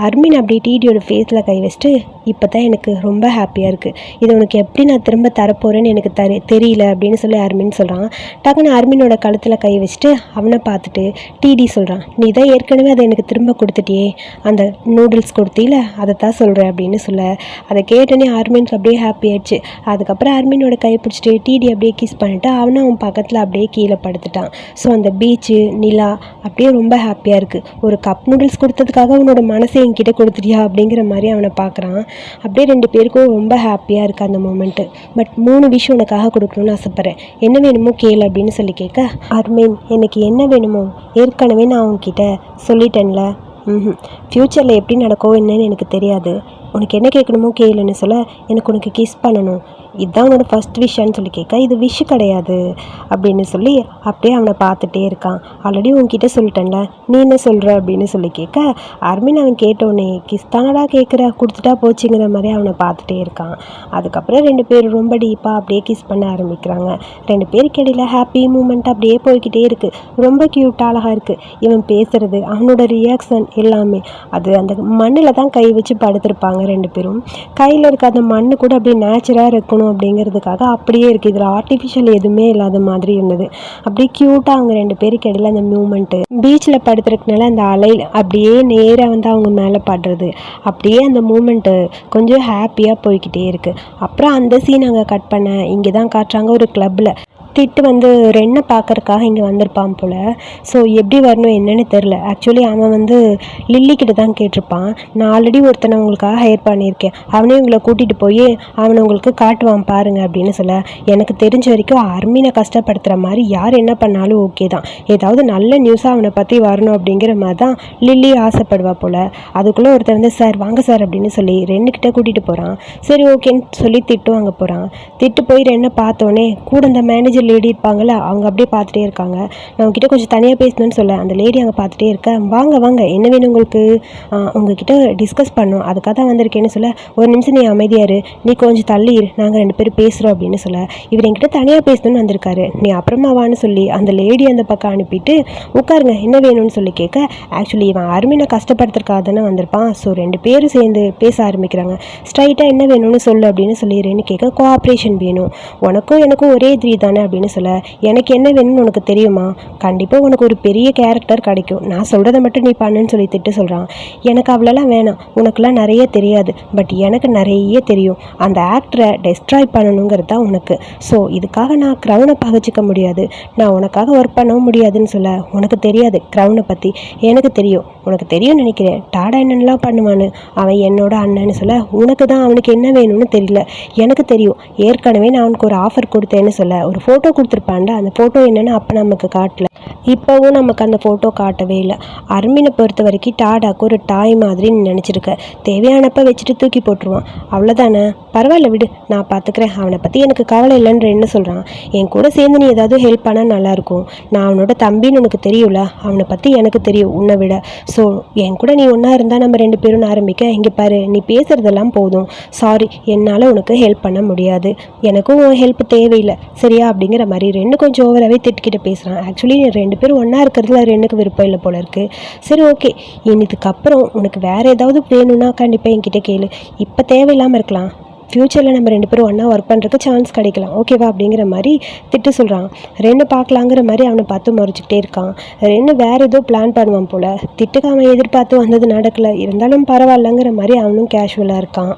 Speaker 1: அர்மின் அப்படியே டிடியோட ஃபேஸில் கை வச்சுட்டு இப்போ தான் எனக்கு ரொம்ப ஹாப்பியாக இருக்குது இது உனக்கு எப்படி நான் திரும்ப தரப்போகிறேன்னு எனக்கு தரு தெரியல அப்படின்னு சொல்லி அர்மின் சொல்கிறான் டக்குன்னு அர்மினோட கழுத்தில் கை வச்சுட்டு அவனை பார்த்துட்டு டிடி சொல்கிறான் நீ தான் ஏற்கனவே அதை எனக்கு திரும்ப கொடுத்துட்டியே. அந்த நூடுல்ஸ் கொடுத்தீல அதை தான் சொல்கிறேன் அப்படின்னு சொல்ல அதை கேட்டோன்னே அர்மினுக்கு அப்படியே ஹாப்பி ஆயிடுச்சு. அதுக்கப்புறம் அர்மினோட கை பிடிச்சிட்டு டிடி அப்படியே கிஸ் பண்ணிட்டு அவனும் அவன் பக்கத்தில் அப்படியே கீழே படுத்துட்டான். ஸோ அந்த பீச்சு நிலா அப்படியே ரொம்ப ஹாப்பியாக இருக்குது ஒரு கப் நூடுல்ஸ் கொடுத்ததுக்காக அவனோட மனசை என்கிட்ட கொடுத்துட்டியா அப்படிங்கிற மாதிரி அவனை பார்க்குறான். அப்படியே ரெண்டு பேருக்கும் ரொம்ப ஹாப்பியாக இருக்குது அந்த மூமெண்ட்டு பட் மூணு விஷயம் உனக்காக கொடுக்கணும்னு ஆசைப்பட்றேன். என்ன வேணுமோ கேளு அப்படின்னு சொல்லி கேட்க அர்மீன் எனக்கு என்ன வேணுமோ ஏற்கனவே நான் உன்கிட்ட சொல்லிட்டேன்ல ம் ஃப்யூச்சரில் எப்படி நடக்கும் என்னன்னு எனக்கு தெரியாது. உனக்கு என்ன கேட்கணுமோ கேளுன்னு சொல்ல எனக்கு உனக்கு கிஸ் பண்ணணும். இதுதான் உன்னோட ஃபஸ்ட் விஷயம்னு சொல்லி கேட்க இது விஷ் கிடையாது அப்படின்னு சொல்லி அப்படியே அவனை பார்த்துட்டே இருக்கான். ஆல்ரெடி உன்கிட்ட சொல்லிட்டேன்ல நீ என்ன சொல்கிற அப்படின்னு சொல்லி கேட்க அர்மின் அவன் கேட்டோன்னே கிஸ் தானடா கேட்குற கொடுத்துட்டா போச்சுங்கிற மாதிரி அவனை பார்த்துட்டே இருக்கான். அதுக்கப்புறம் ரெண்டு பேர் ரொம்ப டீப்பாக அப்படியே கிஸ் பண்ண ஆரம்பிக்கிறாங்க. ரெண்டு பேருக்கு இடையில ஹாப்பி மூமெண்ட் அப்படியே போய்கிட்டே இருக்குது ரொம்ப க்யூட்டாக அழகாக இருக்குது இவன் பேசுகிறது அவனோட ரியாக்ஷன் எல்லாமே. அது அந்த மண்ணில் தான் கை வச்சு படுத்திருப்பாங்க ரெண்டு பேரும். கையில் இருக்க அந்த மண்ணு கூட அப்படியே நேச்சுராக இருக்கணும். அப்படிங்கிறதுக்காக அப்படியே இருக்குது இதில் ஆர்டிஃபிஷியல் எதுவுமே இல்லாத மாதிரி இருந்தது. அப்படியே க்யூட்டாக அவங்க ரெண்டு பேருக்கு இடையில அந்த மூமெண்ட்டு பீச்சில் படுத்துருக்கனால அந்த அலை அப்படியே நேராக வந்து அவங்க மேலே படுறது. அப்படியே அந்த மூமெண்ட்டு கொஞ்சம் ஹாப்பியாக போய்கிட்டே இருக்குது அப்புறம் அந்த சீன் அங்கே கட் பண்ண இங்கே தான் காட்டுறாங்க ஒரு கிளப்பில் திட்டு வந்து ரெண்ணை பார்க்கறதுக்காக இங்கே வந்திருப்பான் போல். ஸோ எப்படி வரணும் என்னன்னு தெரில ஆக்சுவலி அவன் வந்து லில்லிக்கிட்ட தான் கேட்டிருப்பான். நான் ஆல்ரெடி ஒருத்தனை உங்களுக்காக ஹையர் பண்ணியிருக்கேன். அவனே உங்களை கூட்டிகிட்டு போய் அவனை உங்களுக்கு காட்டுவான் பாருங்க அப்படின்னு சொல்ல. எனக்கு தெரிஞ்ச வரைக்கும் அர்மீனை கஷ்டப்படுத்துகிற மாதிரி யார் என்ன பண்ணாலும் ஓகே தான். ஏதாவது நல்ல நியூஸாக அவனை பற்றி வரணும் அப்படிங்கிற மாதிரி தான் லில்லி ஆசைப்படுவா போல். அதுக்குள்ளே ஒருத்தர் வந்து சார் வாங்க சார் அப்படின்னு சொல்லி ரெண்டுக்கிட்ட கூட்டிகிட்டு போகிறான் சரி ஓகேன்னு சொல்லி திட்டு வாங்க போகிறான் திட்டு போய் ரெண்டை பார்த்தோன்னே கூட அந்த மேனேஜர் லேடி இருப்பாங்கள்ல அவங்க அப்படியே பார்த்துட்டே இருக்காங்க. நான் உங்ககிட்ட கொஞ்சம் தனியாக பேசணும்னு சொல்ல அந்த லேடி அங்கே பார்த்துட்டே இருக்கேன் வாங்க வாங்க என்ன வேணும் உங்களுக்கு? உங்ககிட்ட டிஸ்கஸ் பண்ணோம் அதுக்காக தான் வந்திருக்கேன்னு சொல்ல ஒரு நிமிஷம் நீ அமைதியாரு நீ கொஞ்சம் தள்ளி இரு. நாங்கள் ரெண்டு பேரும் பேசுகிறோம் அப்படின்னு சொல்ல. இவர் என்கிட்ட தனியாக பேசணும்னு வந்திருக்காரு. நீ அப்புறமா வான்னு சொல்லி அந்த லேடி அந்த பக்கம் அனுப்பிட்டு உட்காருங்க என்ன வேணும்னு சொல்லி கேட்க ஆக்சுவலி இவன் அருமையை கஷ்டப்படுத்துறதுக்காக தானே வந்திருப்பான். ஸோ ரெண்டு பேரும் சேர்ந்து பேச ஆரம்பிக்கிறாங்க. ஸ்ட்ரைட்டாக என்ன வேணும்னு சொல்லு அப்படின்னு சொல்லிடுறேன்னு கேட்க கோஆப்ரேஷன் வேணும். உனக்கும் எனக்கும் ஒரே த்ரீ தானே அப்படின்னு சொல்ல எனக்கு என்ன வேணும்னு உனக்கு தெரியுமா? கண்டிப்பாக உனக்கு ஒரு பெரிய கேரக்டர் கிடைக்கும். நான் சொல்கிறத மட்டும் நீ பண்ணுன்னு சொல்லி திட்டு சொல்கிறான் எனக்கு அவ்வளோலாம் வேணாம். உனக்குலாம் நிறைய தெரியாது. பட் எனக்கு நிறைய தெரியும். அந்த ஆக்டரை டெஸ்ட்ராய் பண்ணணுங்கிறது தான் உனக்கு. ஸோ இதுக்காக நான் க்ரௌனை பகச்சிக்க முடியாது. நான் உனக்காக ஒர்க் பண்ணவும் முடியாதுன்னு சொல்ல உனக்கு தெரியாது. க்ரௌனை பற்றி எனக்கு தெரியும். உனக்கு தெரியும்னு நினைக்கிறேன். டாடா என்னென்னலாம் பண்ணுவான்னு. அவன் என்னோட அண்ணன்னு சொல்ல உனக்கு தான் அவனுக்கு என்ன வேணும்னு தெரியல. எனக்கு தெரியும். ஏற்கனவே நான் அவனுக்கு ஒரு ஆஃபர் கொடுத்தேன்னு சொல்ல ஒரு ஃபோட்டோ கொடுத்துருப்பான்ல அந்த ஃபோட்டோ என்னன்னு அப்போ நமக்கு காட்டல. இப்போவும் நமக்கு அந்த ஃபோட்டோ காட்டவே இல்லை. அர்மினை பொறுத்த வரைக்கும் டாடாக்கு ஒரு டாய் மாதிரி நீ நினச்சிருக்க. தேவையானப்ப வச்சுட்டு தூக்கி போட்டுருவான். அவ்வளோதானே பரவாயில்ல விடு. நான் பார்த்துக்கிறேன் அவனை பற்றி எனக்கு கவலை இல்லைன்ற என்ன சொல்கிறான் என் கூட சேர்ந்து நீ ஏதாவது ஹெல்ப் பண்ணால் நல்லாயிருக்கும் நான் அவனோட தம்பின்னு உனக்கு தெரியும்ல? அவனை பற்றி எனக்கு தெரியும். உன்னை விட. ஸோ என் கூட நீ ஒன்றா இருந்தால் நம்ம ரெண்டு பேரும் ஆரம்பிக்க. இங்கே பாரு நீ பேசுகிறதெல்லாம் போதும். சாரி என்னால் உனக்கு ஹெல்ப் பண்ண முடியாது. எனக்கும் உன் ஹெல்ப் தேவையில்லை. சரியா? அப்படிங்கிற மாதிரி ரெண்டு கொஞ்சம் ஓவராகவே திட்டுக்கிட்ட பேசுகிறான் ஆக்சுவலி ரெண்டு பேரும் ஒன்றா இருக்கிறதுல ரெண்டுக்கு விருப்பம் இல்லை போல இருக்குது சரி ஓகே இதுக்கப்புறம் உனக்கு வேறு ஏதாவது வேணும்னா கண்டிப்பாக என்கிட்ட கேளு. இப்போ தேவையில்லாமல் இருக்கலாம். ஃப்யூச்சரில் நம்ம ரெண்டு பேரும் ஒன்றா ஒர்க் பண்ணுறதுக்கு சான்ஸ் கிடைக்கலாம். ஓகேவா அப்படிங்கிற மாதிரி திட்டு சொல்கிறான் ரெண்டு பார்க்கலாங்கிற மாதிரி அவனை பார்த்து முறைச்சிக்கிட்டே இருக்கான். ரெண்டு வேறு ஏதோ பிளான் பண்ணுவான் போல். திட்டுக்கு அவன் எதிர்பார்த்து வந்தது நடக்கலை. இருந்தாலும் பரவாயில்லங்கிற மாதிரி அவனும் கேஷுவலாக இருக்கான்.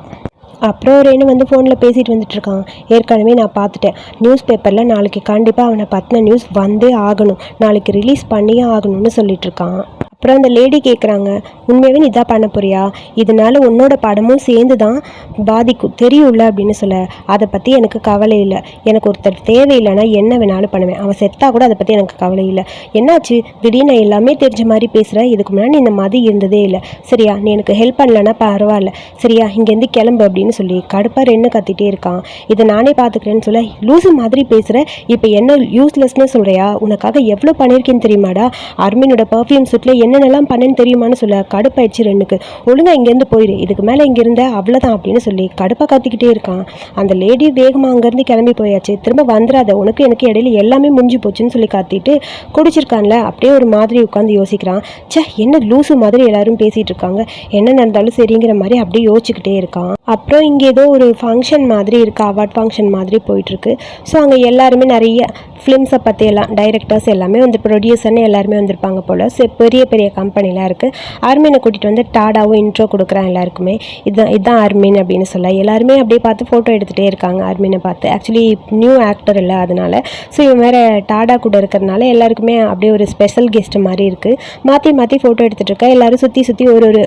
Speaker 1: அப்புறம் ரேணு வந்து ஃபோனில் பேசிட்டு வந்துட்டுருக்கான். ஏற்கனவே நான் பார்த்துட்டேன். நியூஸ் பேப்பரில் நாளைக்கு கண்டிப்பாக அவனை பற்றின நியூஸ் வந்தே ஆகணும். நாளைக்கு ரிலீஸ் பண்ணியே ஆகணும்னு சொல்லிட்டு இருக்கான் அப்புறம் அந்த லேடி கேட்குறாங்க உண்மையாகவே நீ இதான் பண்ண போறியா? இதனால உன்னோட படமும் சேர்ந்து தான் பாதிக்கும் தெரியும்ல? அப்படின்னு சொல்ல அதை பற்றி எனக்கு கவலை இல்லை. எனக்கு ஒருத்தர் தேவையில்லைன்னா என்ன வேணாலும் பண்ணுவேன். அவன் செத்தா கூட அதை பற்றி எனக்கு கவலை இல்லை. என்னாச்சு? திடீர்னு நான் எல்லாமே தெரிஞ்ச மாதிரி பேசுகிறேன் இதுக்கு முன்னாடி நீ இந்த மாதிரி இருந்ததே இல்லை. சரியா நீ எனக்கு ஹெல்ப் பண்ணலன்னா பரவாயில்ல. சரியா இங்கேருந்து கிளம்பு அப்படின்னு சொல்லி கடுப்பாக ரெண்டு கத்திட்டே இருக்கான். இதை நானே பார்த்துக்கிறேன்னு சொல்ல லூசு மாதிரி பேசுகிற இப்போ என்ன யூஸ்லெஸ்னு சொல்கிறியா உனக்காக எவ்வளோ பண்ணியிருக்கேன்னு தெரியுமாடா? அர்மினோட பர்ஃப்யூம் சுட்டில் என்னென்னலாம் பண்ணேன்னு தெரியுமான்னு சொல்ல கடுப்பாயிடுச்சு ரெண்டுக்கு. ஒழுங்கா இங்கேருந்து போயிடு இதுக்கு மேலே இங்கேருந்த அவ்வளோதான் அப்படின்னு சொல்லி கடுப்பாக கத்திக்கிட்டே இருக்கான். அந்த லேடி வேகமாக அங்கேருந்து கிளம்பி போயாச்சு. திரும்ப வந்துடாத உனக்கு எனக்கு இடையில எல்லாமே முடிஞ்சு போச்சுன்னு சொல்லி கத்திட்டு குடிச்சிருக்கான்ல. அப்படியே ஒரு மாதிரி உட்காந்து யோசிக்கிறான். ச்சே என்ன லூசு மாதிரி எல்லாரும் பேசிகிட்டு இருக்காங்க. என்ன நடந்தாலும் சரிங்கிற மாதிரி அப்படியே யோசிச்சுக்கிட்டே இருக்கான். அப்புறம் இங்கே ஏதோ ஒரு ஃபங்க்ஷன் மாதிரி இருக்குது அவார்ட் ஃபங்க்ஷன் மாதிரி போயிட்டுருக்கு. ஸோ அங்கே எல்லாருமே நிறைய ஃபிலிம்ஸை பற்றி எல்லாம் டைரக்டர்ஸ் எல்லாமே வந்து ப்ரொடியூசர்னு எல்லாருமே வந்திருப்பாங்க போல். ஸோ பெரிய பெரிய கம்பெனிலாம் இருக்குது ஆர்மீனை கூட்டிகிட்டு வந்து டாடாவும் இன்ட்ரோ கொடுக்குறான் எல்லாருக்குமே. இதுதான் இதுதான் ஆர்மீன் அப்படின்னு சொல்ல. எல்லாருமே அப்படியே பார்த்து ஃபோட்டோ எடுத்துகிட்டே இருக்காங்க ஆர்மீனை பார்த்து. ஆக்சுவலி நியூ ஆக்டர் இல்லை அதனால. ஸோ இவன் வேறு டாடா கூட இருக்கிறனால எல்லாருக்குமே அப்படியே ஒரு ஸ்பெஷல் கெஸ்ட் மாதிரி இருக்குது மாற்றி மாற்றி ஃபோட்டோ எடுத்துகிட்டு இருக்கா. எல்லாரும் சுற்றி சுற்றி ஒரு ஒரு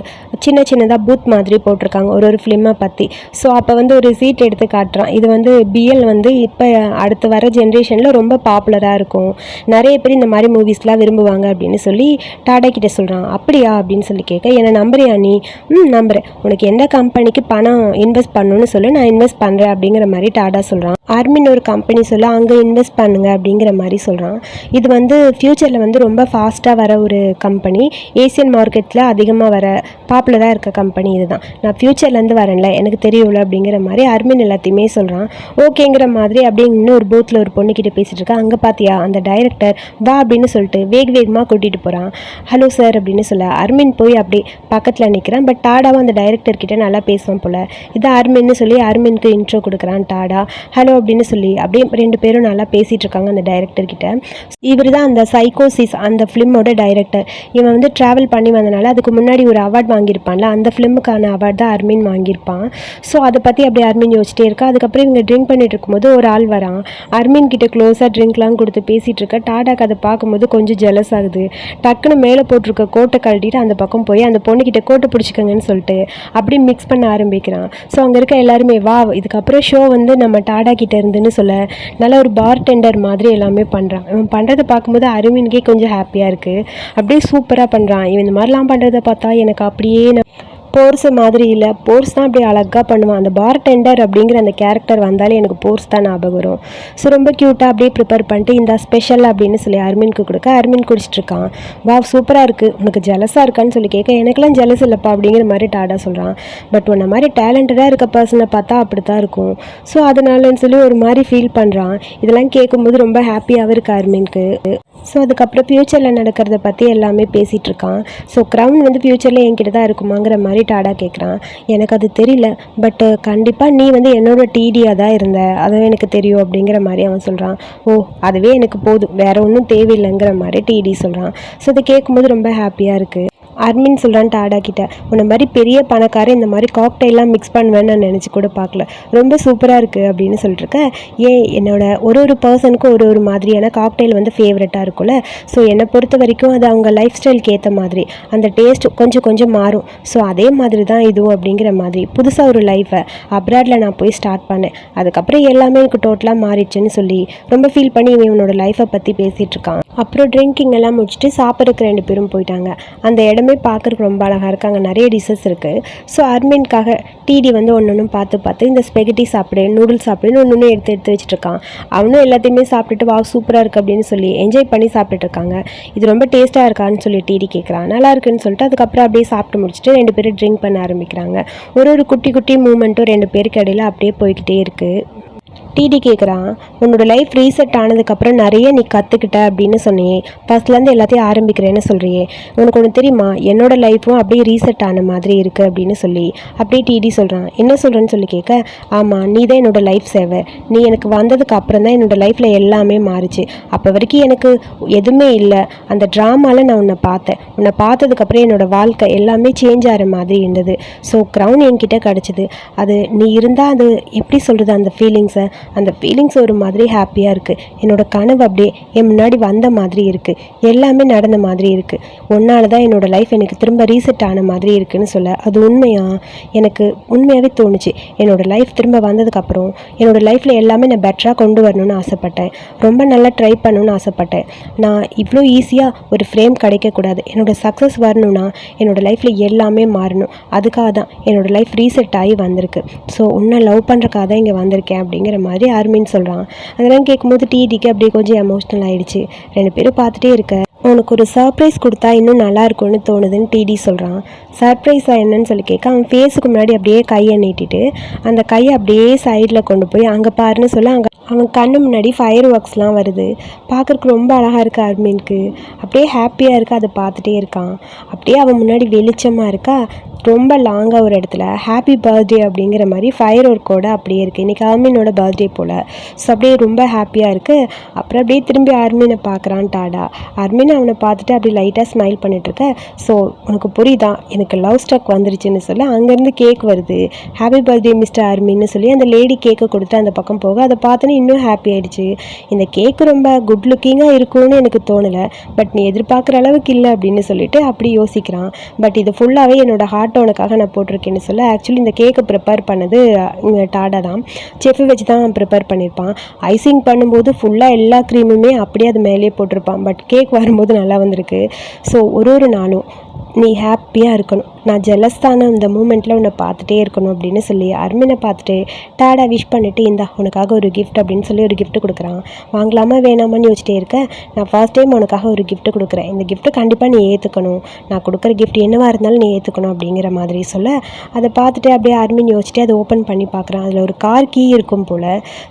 Speaker 1: சின்ன சின்னதாக பூத் மாதிரி போட்டிருக்காங்க. ஒரு ஒரு ஃபிலிமை பற்றி ஸோ அப்போ வந்து ஒரு சீட் எடுத்து காட்டுறான். இது வந்து பிஎல் வந்து இப்போ அடுத்து வர ஜென்ரேஷனில் ரொம்ப பாப்புலராக இருக்கும். நிறைய பேர் இந்த மாதிரி மூவிஸ்லாம் விரும்புவாங்க அப்படின்னு சொல்லி டாடா கிட்டே சொல்கிறான் அப்படியா? அப்படின்னு சொல்லி கேட்க என்னை நம்புறியா நீ? ம் நம்புறேன். உனக்கு எந்த கம்பெனிக்கு பணம் இன்வெஸ்ட் பண்ணணும்னு சொல்லி நான் இன்வெஸ்ட் பண்ணுறேன் அப்படிங்கிற மாதிரி டாடா சொல்கிறான் ஆர்மின் ஒரு கம்பெனி சொல்ல அங்கே இன்வெஸ்ட் பண்ணுங்க அப்படிங்கிற மாதிரி சொல்கிறான் இது வந்து ஃப்யூச்சரில் வந்து ரொம்ப ஃபாஸ்ட்டாக வர ஒரு கம்பெனி ஏசியன் மார்க்கெட்டில் அதிகமாக வர பாப்புலராக இருக்க கம்பெனி இதுதான். நான் ஃப்யூச்சர்லேருந்து வரேன்ல எனக்கு தெரியும்ல அப்படிங்கிற மாதிரி அர்மின் எல்லாத்தையுமே சொல்கிறான் ஓகேங்கிற மாதிரி அப்படியே ஒரு பூத்தில் ஒரு பொண்ணுக்கிட்ட பேசிகிட்டு இருக்கா. அங்கே பார்த்தியா அந்த டைரக்டர் வா அப்படின்னு சொல்லிட்டு வேக வேகமாக கூட்டிகிட்டு போகிறான் ஹலோ சார் அப்படின்னு சொல்ல அர்மின் போய் அப்படியே பக்கத்தில் நிற்கிறான் பட் டாடாவும் அந்த டைரக்டர் கிட்டே நல்லா பேசுவான் போல். இது அர்மின்னு சொல்லி அர்மின்க்கு இன்ட்ரோ கொடுக்குறான் டாடா ஹலோ ஹலோ அப்படின்னு சொல்லி அப்படியே ரெண்டு பேரும் நல்லா பேசிகிட்டு இருக்காங்க அந்த டைரக்டர் கிட்ட. இவர் தான் அந்த சைக்கோசிஸ் அந்த ஃபிலிமோட டைரக்டர் இவன் வந்து ட்ராவல் பண்ணி வந்தனால அதுக்கு முன்னாடி ஒரு அவார்ட் வாங்கியிருப்பான்ல அந்த ஃபிலிமுக்கான அவார்ட் தான் அர்மின் வாங்கியிருப்பான். ஸோ அதை பற்றி அப்படியே அர்மின் யோசிச்சிட்டே இருக்கா. அதுக்கப்புறம் இவங்க ட்ரிங்க் பண்ணிட்டு இருக்கும்போது ஒரு ஆள் வரான். அர்மின் கிட்ட க்ளோஸாக ட்ரிங்க்லாம் கொடுத்து பேசிகிட்டு இருக்க. டாடாக்கு அதை பார்க்கும்போது கொஞ்சம் ஜெலஸ் ஆகுது. டக்குன்னு மேலே போட்டிருக்க கோட்டை கழட்டிட்டு அந்த பக்கம் போய் அந்த பொண்ணுக்கிட்ட கோட்டை பிடிச்சிக்கங்கன்னு சொல்லிட்டு அப்படி மிக்ஸ் பண்ண ஆரம்பிக்கிறான். ஸோ அங்கே இருக்க எல்லாருமே வா இதுக்கப்புறம் ஷோ வந்து நம்ம டாடா கிட்ட இருந்துன்னு சொல்ல நல்ல ஒரு பார் டெண்டர் மாதிரி எல்லாமே பண்ணுறான் இவன் பண்ணுறதை பார்க்கும்போது அருமின்கே கொஞ்சம் ஹாப்பியாக இருக்குது அப்படியே சூப்பராக பண்ணுறான் இவன் இந்த மாதிரிலாம் பண்ணுறதை பார்த்தா எனக்கு அப்படியே நான் போர்ஸ் மாதிரி இல்லை. போர்ஸ் தான் அப்படியே அழகாக பண்ணுவான். அந்த பார் டெண்டர் அப்படிங்கிற அந்த கேரக்டர் வந்தாலே எனக்கு போர்ஸ் தான் ஞாபகம் வரும். ஸோ ரொம்ப க்யூட்டாக அப்படியே ப்ரிப்பேர் பண்ணிட்டு இந்த ஸ்பெஷல் அப்படின்னு சொல்லி அர்மின்க்கு கொடுக்க அர்மின் குடிச்சிட்டு இருக்கான். வா சூப்பராக இருக்குது உனக்கு ஜலஸாக இருக்கான்னு சொல்லி கேட்க எனக்கெல்லாம் ஜலஸ் இல்லைப்பா அப்படிங்கிற மாதிரி டாடா சொல்கிறான் பட் உன்ன மாதிரி டேலண்டடாக இருக்க பர்சனை பார்த்தா அப்படி தான் இருக்கும். ஸோ அதனாலன்னு சொல்லி ஒரு மாதிரி ஃபீல் பண்ணுறான் இதெல்லாம் கேட்கும்போது ரொம்ப ஹாப்பியாகவும் இருக்குது அர்மின்க்கு. ஸோ அதுக்கப்புறம் ஃப்யூச்சரில் நடக்கிறத பற்றி எல்லாமே பேசிகிட்டு இருக்கான். ஸோ க்ரௌன் வந்து ஃப்யூச்சரில் என்கிட்ட தான் இருக்குமாங்கிற மாதிரி டாடா கேட்குறான் எனக்கு அது தெரியல பட்டு கண்டிப்பாக நீ வந்து என்னோட டிடியாக தான் இருந்த அதுவும் எனக்கு தெரியும் அப்படிங்கிற மாதிரி அவன் சொல்கிறான் ஓ அதுவே எனக்கு போதும் வேற ஒன்றும் தேவையில்லைங்கிற மாதிரி டிடி சொல்கிறான் ஸோ அதை கேட்கும்போது ரொம்ப ஹாப்பியாக இருக்குது அர்மின் சொல்கிறான்ட்டு ஆடாக்கிட்ட உன்னை மாதிரி பெரிய பணக்காரன் இந்த மாதிரி காக்டைல்லாம் மிக்ஸ் பண்ணுவேன்னு நான் நினச்சி கூட பார்க்கல. ரொம்ப சூப்பராக இருக்குது அப்படின்னு சொல்லிட்டுருக்க ஏன் என்னோட ஒரு ஒரு பர்சனுக்கும் ஒரு ஒரு மாதிரியான காக்டைல் வந்து ஃபேவரட்டாக இருக்கும்ல. ஸோ என்னை பொறுத்த வரைக்கும் அது அவங்க லைஃப் ஸ்டைலுக்கு ஏற்ற மாதிரி. அந்த டேஸ்ட் கொஞ்சம் கொஞ்சம் மாறும். ஸோ அதே மாதிரி தான் இதுவும் அப்படிங்கிற மாதிரி. புதுசாக ஒரு லைஃப்பை அப்ராடில் நான் போய் ஸ்டார்ட் பண்ணேன். அதுக்கப்புறம் எல்லாமே எனக்கு டோட்டலாக மாறிடுச்சுன்னு சொல்லி ரொம்ப ஃபீல் பண்ணி இவன் இவனோட லைஃப்பை பற்றி பேசிகிட்டு இருக்கான். அப்புறம் ட்ரிங்கிங் எல்லாம் முடிச்சுட்டு சாப்பிட்றதுக்கு ரெண்டு பேரும் போயிட்டாங்க. அந்த இடமே பார்க்குறதுக்கு ரொம்ப அழகாக இருக்குது அங்கே நிறைய டிஷ்ஷஸ் இருக்குது ஸோ அர்மின்காக டிடி வந்து ஒன்று ஒன்றும் பார்த்து பார்த்து இந்த ஸ்பெகட்டி சாப்பிடு நூடுல்ஸ் சாப்பிடுன்னு ஒன்று ஒன்று எடுத்து எடுத்து வச்சுட்டு அவனும் எல்லாத்தையுமே சாப்பிட்டுட்டு வா சூப்பராக இருக்குது அப்படின்னு சொல்லி என்ஜாய் பண்ணி சாப்பிட்டுருக்காங்க இது ரொம்ப டேஸ்ட்டாக இருக்கான்னு சொல்லி டிடி கேட்குறான் நல்லா இருக்குன்னு சொல்லிட்டு அதுக்கப்புறம் அப்படியே சாப்பிட்டு முடிச்சுட்டு ரெண்டு பேரும் ட்ரிங்க் பண்ண ஆரம்பிக்கிறாங்க. ஒரு ஒரு குட்டி குட்டி மூமெண்ட்டும் ரெண்டு பேருக்கு இடையில அப்படியே போய்கிட்டே இருக்குது டிடி கேட்குறான் உன்னோட லைஃப் ரீசெட் ஆனதுக்கப்புறம் நிறைய நீ கற்றுக்கிட்ட அப்படின்னு சொன்னியே. ஃபஸ்ட்லேருந்து எல்லாத்தையும் ஆரம்பிக்கிறேன்னு சொல்கிறியே உனக்கு ஒன்று தெரியுமா? என்னோட லைஃப்பும் அப்படியே ரீசெட் ஆன மாதிரி இருக்குது அப்படின்னு சொல்லி. அப்படியே டிடி சொல்கிறான் என்ன சொல்கிறேன்னு சொல்லி கேட்க ஆமாம் நீ தான் என்னோடய லைஃப் சேவர் நீ எனக்கு வந்ததுக்கு அப்புறம் தான் என்னோடய லைஃப்பில் எல்லாமே மாறுச்சு. அப்போ வரைக்கும் எனக்கு எதுவுமே இல்லை. அந்த ட்ராமாவில் நான் உன்னை பார்த்தேன். உன்னை பார்த்ததுக்கப்புறம் என்னோடய வாழ்க்கை எல்லாமே சேஞ்ச் ஆகிற மாதிரி இருந்தது. ஸோ க்ரௌன் என்கிட்ட கிடச்சிது. அது நீ இருந்தால் அது எப்படி சொல்கிறது அந்த ஃபீலிங்ஸை அந்த ஃபீலிங்ஸ் ஒரு மாதிரி ஹாப்பியாக இருக்குது என்னோட கனவு அப்படியே என் முன்னாடி வந்த மாதிரி இருக்குது எல்லாமே நடந்த மாதிரி இருக்குது ஒன்றால் தான் என்னோட லைஃப் எனக்கு திரும்ப ரீசெட் ஆன மாதிரி இருக்குன்னு சொல்ல. அது உண்மையாக எனக்கு உண்மையாகவே தோணுச்சு. என்னோட லைஃப் திரும்ப வந்ததுக்கப்புறம் என்னோட லைஃப்பில் எல்லாமே நான் பெட்டராக கொண்டு வரணும்னு ஆசைப்பட்டேன். ரொம்ப நல்லா ட்ரை பண்ணணும்னு ஆசைப்பட்டேன். நான் இவ்வளோ ஈஸியாக ஒரு ஃப்ரேம் கிடைக்கக்கூடாது என்னோட சக்ஸஸ் வரணும்னா என்னோடய லைஃப்பில் எல்லாமே மாறணும். அதுக்காக தான் என்னோடய லைஃப் ரீசெட் ஆகி வந்திருக்கு. ஸோ உன்னை லவ் பண்ணுறக்காக தான் இங்கே வந்திருக்கேன் அப்படிங்கிற மாதிரி. அருமின்னு சொல்கிறான் அதெல்லாம் கேட்கும்போது டிடிக்கு அப்படியே கொஞ்சம் எமோஷ்னல் ஆயிடுச்சு. ரெண்டு பேரும் பார்த்துட்டே இருக்க. உனக்கு ஒரு சர்ப்ரைஸ் கொடுத்தா இன்னும் நல்லா இருக்கும்னு தோணுதுன்னு டிடி சொல்கிறான் சர்ப்ரைஸாக என்னன்னு சொல்லி கேட்க அவன் ஃபேஸுக்கு முன்னாடி அப்படியே கையை நீட்டிட்டு அந்த கையை அப்படியே சைடில் கொண்டு போய் அங்கே பாருன்னு சொல்ல அங்கே அவன் கண்ணு முன்னாடி ஃபயர் ஒர்க்ஸ்லாம் வருது. பார்க்குறக்கு ரொம்ப அழகாக இருக்குது அர்மீனுக்கு. அப்படியே ஹாப்பியாக இருக்குது அதை பார்த்துட்டே இருக்கான். அப்படியே அவன் முன்னாடி வெளிச்சமாக இருக்கா ரொம்ப லாங்காக ஒரு இடத்துல. ஹாப்பி பர்த்டே அப்படிங்கிற மாதிரி ஃபயர் ஒர்க்கோட அப்படியே இருக்குது இன்றைக்கி அர்மினோட பர்த்டே போல். ஸோ அப்படியே ரொம்ப ஹாப்பியாக இருக்குது அப்புறம் அப்படியே திரும்பி அர்மீனை பார்க்குறான் டாடா. அர்மின் அவனை பார்த்துட்டு அப்படியே லைட்டாக ஸ்மைல் பண்ணிட்டுருக்க ஸோ உனக்கு புரியுதா? எனக்கு லவ் ஸ்டக் வந்துருச்சுன்னு சொல்லி. அங்கேருந்து கேக் வருது. ஹாப்பி பர்த்டே மிஸ்டர் அர்மின்னு சொல்லி அந்த லேடி கேக்கை கொடுத்து அந்த பக்கம் போக. அதை பார்த்தோன்னே இன்னும் ஹாப்பி ஆகிடுச்சு இந்த கேக்கு ரொம்ப குட் லுக்கிங்காக இருக்கும்னு எனக்கு தோணலை. பட் நீ எதிர்பார்க்குற அளவுக்கு இல்லை அப்படின்னு சொல்லிட்டு அப்படி யோசிக்கிறான். பட் இது ஃபுல்லாகவே என்னோட ஹார்ட் உனக்காக நான் போட்டிருக்கேன்னு சொல்ல. ஆக்சுவலி இந்த கேக்கை ப்ரிப்பேர் பண்ணது இங்கே டாடா தான். செஃப் வச்சு தான் ப்ரிப்பேர் பண்ணியிருப்பான். ஐசிங் பண்ணும்போது ஃபுல்லாக எல்லா க்ரீமுமே அப்படியே அது மேலேயே போட்டிருப்பான். பட் கேக் வரும்போது நல்லா வந்திருக்கு. ஸோ ஒரு ஒரு நாளும் நீ ஹாப்பியாக இருக்கணும். நான் ஜெலஸ்தான இந்த மூமெண்ட்டில் உன்னை பார்த்துட்டே இருக்கணும் அப்படின்னு சொல்லி அர்மினை பார்த்துட்டு டேடா விஷ் பண்ணிவிட்டு இந்தா உனக்காக ஒரு கிஃப்ட் அப்படின்னு சொல்லி ஒரு கிஃப்ட்டு கொடுக்குறான். வாங்கலாமா வேணாமான்னு யோசிச்சிட்டே இருக்கேன் நான் ஃபர்ஸ்ட் டைம் உனக்காக ஒரு கிஃப்ட்டு கொடுக்குறேன். இந்த கிஃப்ட்டை கண்டிப்பாக நீ ஏற்றுக்கணும் நான் கொடுக்குற கிஃப்ட் என்னவாக இருந்தாலும் நீ ஏற்றுக்கணும் அப்படிங்கிற மாதிரி சொல்ல அதை பார்த்துட்டு அப்படியே அர்மின் யோசிச்சுட்டு அதை ஓப்பன் பண்ணி பார்க்குறான். அதில் ஒரு கார் கீ இருக்கும் போல்.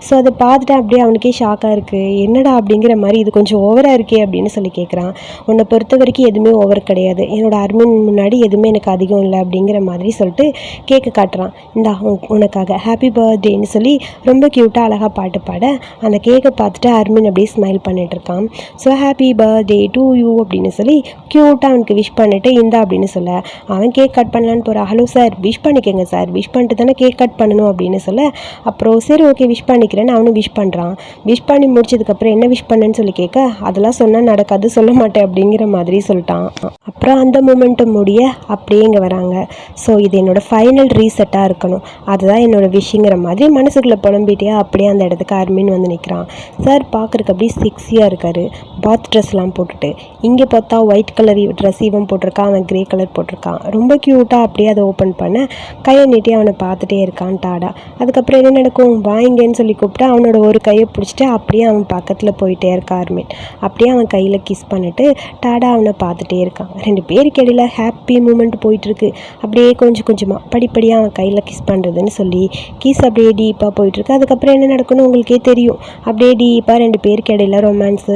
Speaker 1: ஸோ அதை பார்த்துட்டு அப்படியே அவனுக்கே ஷாக்காக இருக்குது என்னடா? அப்படிங்கிற மாதிரி இது கொஞ்சம் ஓவராக இருக்கே அப்படின்னு சொல்லி கேட்குறான் உன்னை பொறுத்த வரைக்கும் எதுவுமே ஓவர் கிடையாது. என்னோட அர்மின் முன்னாடி எதுவுமே எனக்கு அதிகம் இல்லை அப்படிங்கிற மாதிரி சொல்லிட்டு கேக்கு காட்டுறான். இந்தா உனக்காக ஹாப்பி பர்த்டேன்னு சொல்லி ரொம்ப க்யூட்டாக அழகாக பாட்டு பாட அந்த கேக்கை பார்த்துட்டு அர்மின் அப்படியே ஸ்மைல் பண்ணிட்டு இருக்கான். So happy birthday to you அப்படின்னு சொல்லி க்யூட்டாக அவனுக்கு விஷ் பண்ணிவிட்டு இந்தா அப்படின்னு சொல்ல. அவன் கேக் கட் பண்ணலான்னு போகிறான் ஹலோ சார் விஷ் பண்ணிக்கோங்க சார் விஷ் பண்ணிட்டு தானே கேக் கட் பண்ணணும் அப்படின்னு சொல்ல. அப்புறம் சரி ஓகே விஷ் பண்ணிக்கிறேன்னு அவனும் விஷ் பண்ணுறான் விஷ் பண்ணி முடிச்சதுக்கப்புறம் என்ன விஷ் பண்ணுன்னு சொல்லி கேட்க அதெல்லாம் சொன்னால் நடக்காது. சொல்ல மாட்டேன் அப்படிங்கிற மாதிரி சொல்லிட்டான். அப்புறம் அந்த மூமெண்ட்டை முடிய அப்படியே இங்கே வராங்க. ஸோ இது என்னோடய ஃபைனல் ரீசெட்டாக இருக்கணும். அதுதான் என்னோடய விஷயங்கிற மாதிரி மனசுக்குள்ளே புலம்பிட்டே அப்படியே அந்த இடத்துக்கு அருமின்னு வந்து நிற்கிறான் சார் பார்க்குறக்கு அப்படியே சிக்ஸியாக இருக்கார். பாத் ட்ரெஸ்லாம் போட்டுட்டு. இங்கே பார்த்தா ஒயிட் கலர் ட்ரெஸ் இவன் போட்டிருக்கான். அவன் க்ரே கலர் போட்டிருக்கான். ரொம்ப க்யூட்டாக அப்படியே அதை ஓப்பன் பண்ண கையை நீட்டி அவனை பார்த்துட்டே இருக்கான் டாடா. அதுக்கப்புறம் என்ன நடக்கும்? வாங்கன்னு சொல்லி கூப்பிட்டு அவனோட ஒரு கையை பிடிச்சிட்டு அப்படியே அவன் பக்கத்தில் போயிட்டே இருக்கா ஆர்மின் அப்படியே அவன் கையில் கிஸ் பண்ணிட்டு டாடா அவனை பார்த்துட்டே இருக்கான் ரெண்டு பேருக்கு இடையில ஹாப்பி மூமெண்ட் போயிட்டுருக்கு. அப்படியே கொஞ்சம் கொஞ்சமாக படிப்படியாக அவன் கையில் கிஸ் பண்ணுறதுன்னு சொல்லி கிஸ் அப்படியே டீப்பாக போயிட்டுருக்கு. அதுக்கப்புறம் என்ன நடக்குன்னு உங்களுக்கே தெரியும். அப்படியே டீப்பாக ரெண்டு பேருக்கு இடையில ரொமான்ஸு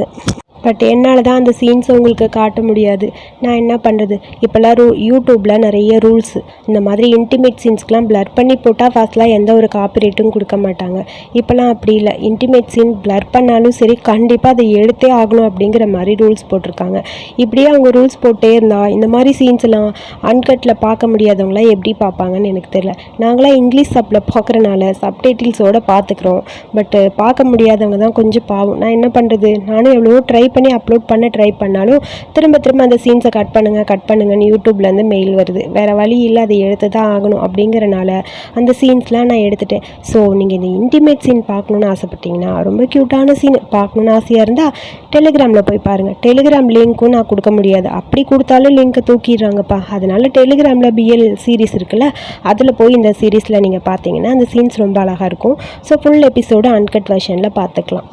Speaker 1: பட் என்னால் தான் அந்த சீன்ஸ் உங்களுக்கு காட்ட முடியாது. நான் என்ன பண்ணுறது இப்போல்லாம் ரூ யூடியூப்பில் நிறைய ரூல்ஸ் இந்த மாதிரி இன்டிமேட் சீன்ஸ்க்கெலாம் பிளர் பண்ணி போட்டால் ஃபஸ்ட்லாம் எந்த ஒரு காப்பிரேட்டும் கொடுக்க மாட்டாங்க. இப்போலாம் அப்படி இல்லை. இன்டிமேட் சீன் பிளர் பண்ணாலும் சரி கண்டிப்பாக அதை எடுத்தே ஆகணும் அப்படிங்கிற மாதிரி ரூல்ஸ் போட்டிருக்காங்க. இப்படியே அவங்க ரூல்ஸ் போட்டே இருந்தால் இந்த மாதிரி சீன்ஸ் எல்லாம் அன்கட்டில் பார்க்க முடியாதவங்களாம் எப்படி பார்ப்பாங்கன்னு எனக்கு தெரியல. நாங்களாம் இங்கிலீஷ் சப்பில் பார்க்குறனால சப்டைட்டில்ஸோடு பார்த்துக்குறோம். பட்டு பார்க்க முடியாதவங்க தான் கொஞ்சம் பாவம். நான் என்ன பண்ணுறது நானும் எவ்வளோ ட்ரை பண்ணி அப்லோட் பண்ண ட்ரை பண்ணாலும் திரும்ப திரும்ப அந்த சீன்ஸை கட் பண்ணுங்கள் கட் பண்ணுங்கன்னு யூடியூப்லேருந்து மெயில் வருது. வேறு வழி இல்லை அதை எடுத்து தான் ஆகணும் அப்படிங்கிறனால அந்த சீன்ஸ்லாம் நான் எடுத்துட்டேன். ஸோ நீங்கள் இந்த இன்டிமேட் சீன் பார்க்கணுன்னு ஆசைப்பட்டீங்கன்னா ரொம்ப க்யூட்டான சீன் பார்க்கணுன்னு ஆசையாக இருந்தால் டெலிகிராமில் போய் பாருங்கள் டெலிகிராம் லிங்க்கும் நான் கொடுக்க முடியாது. அப்படி கொடுத்தாலும் லிங்க்கை தூக்கிடுறாங்கப்பா. அதனால் டெலிகிராமில் பிஎல் சீரிஸ் இருக்குல்ல அதில் போய் இந்த சீரீஸில் நீங்கள் பார்த்தீங்கன்னா அந்த சீன்ஸ் ரொம்ப அழகாக இருக்கும். ஸோ ஃபுல் எபிசோடு அன்கட் வெர்ஷனில் பார்த்துக்கலாம்.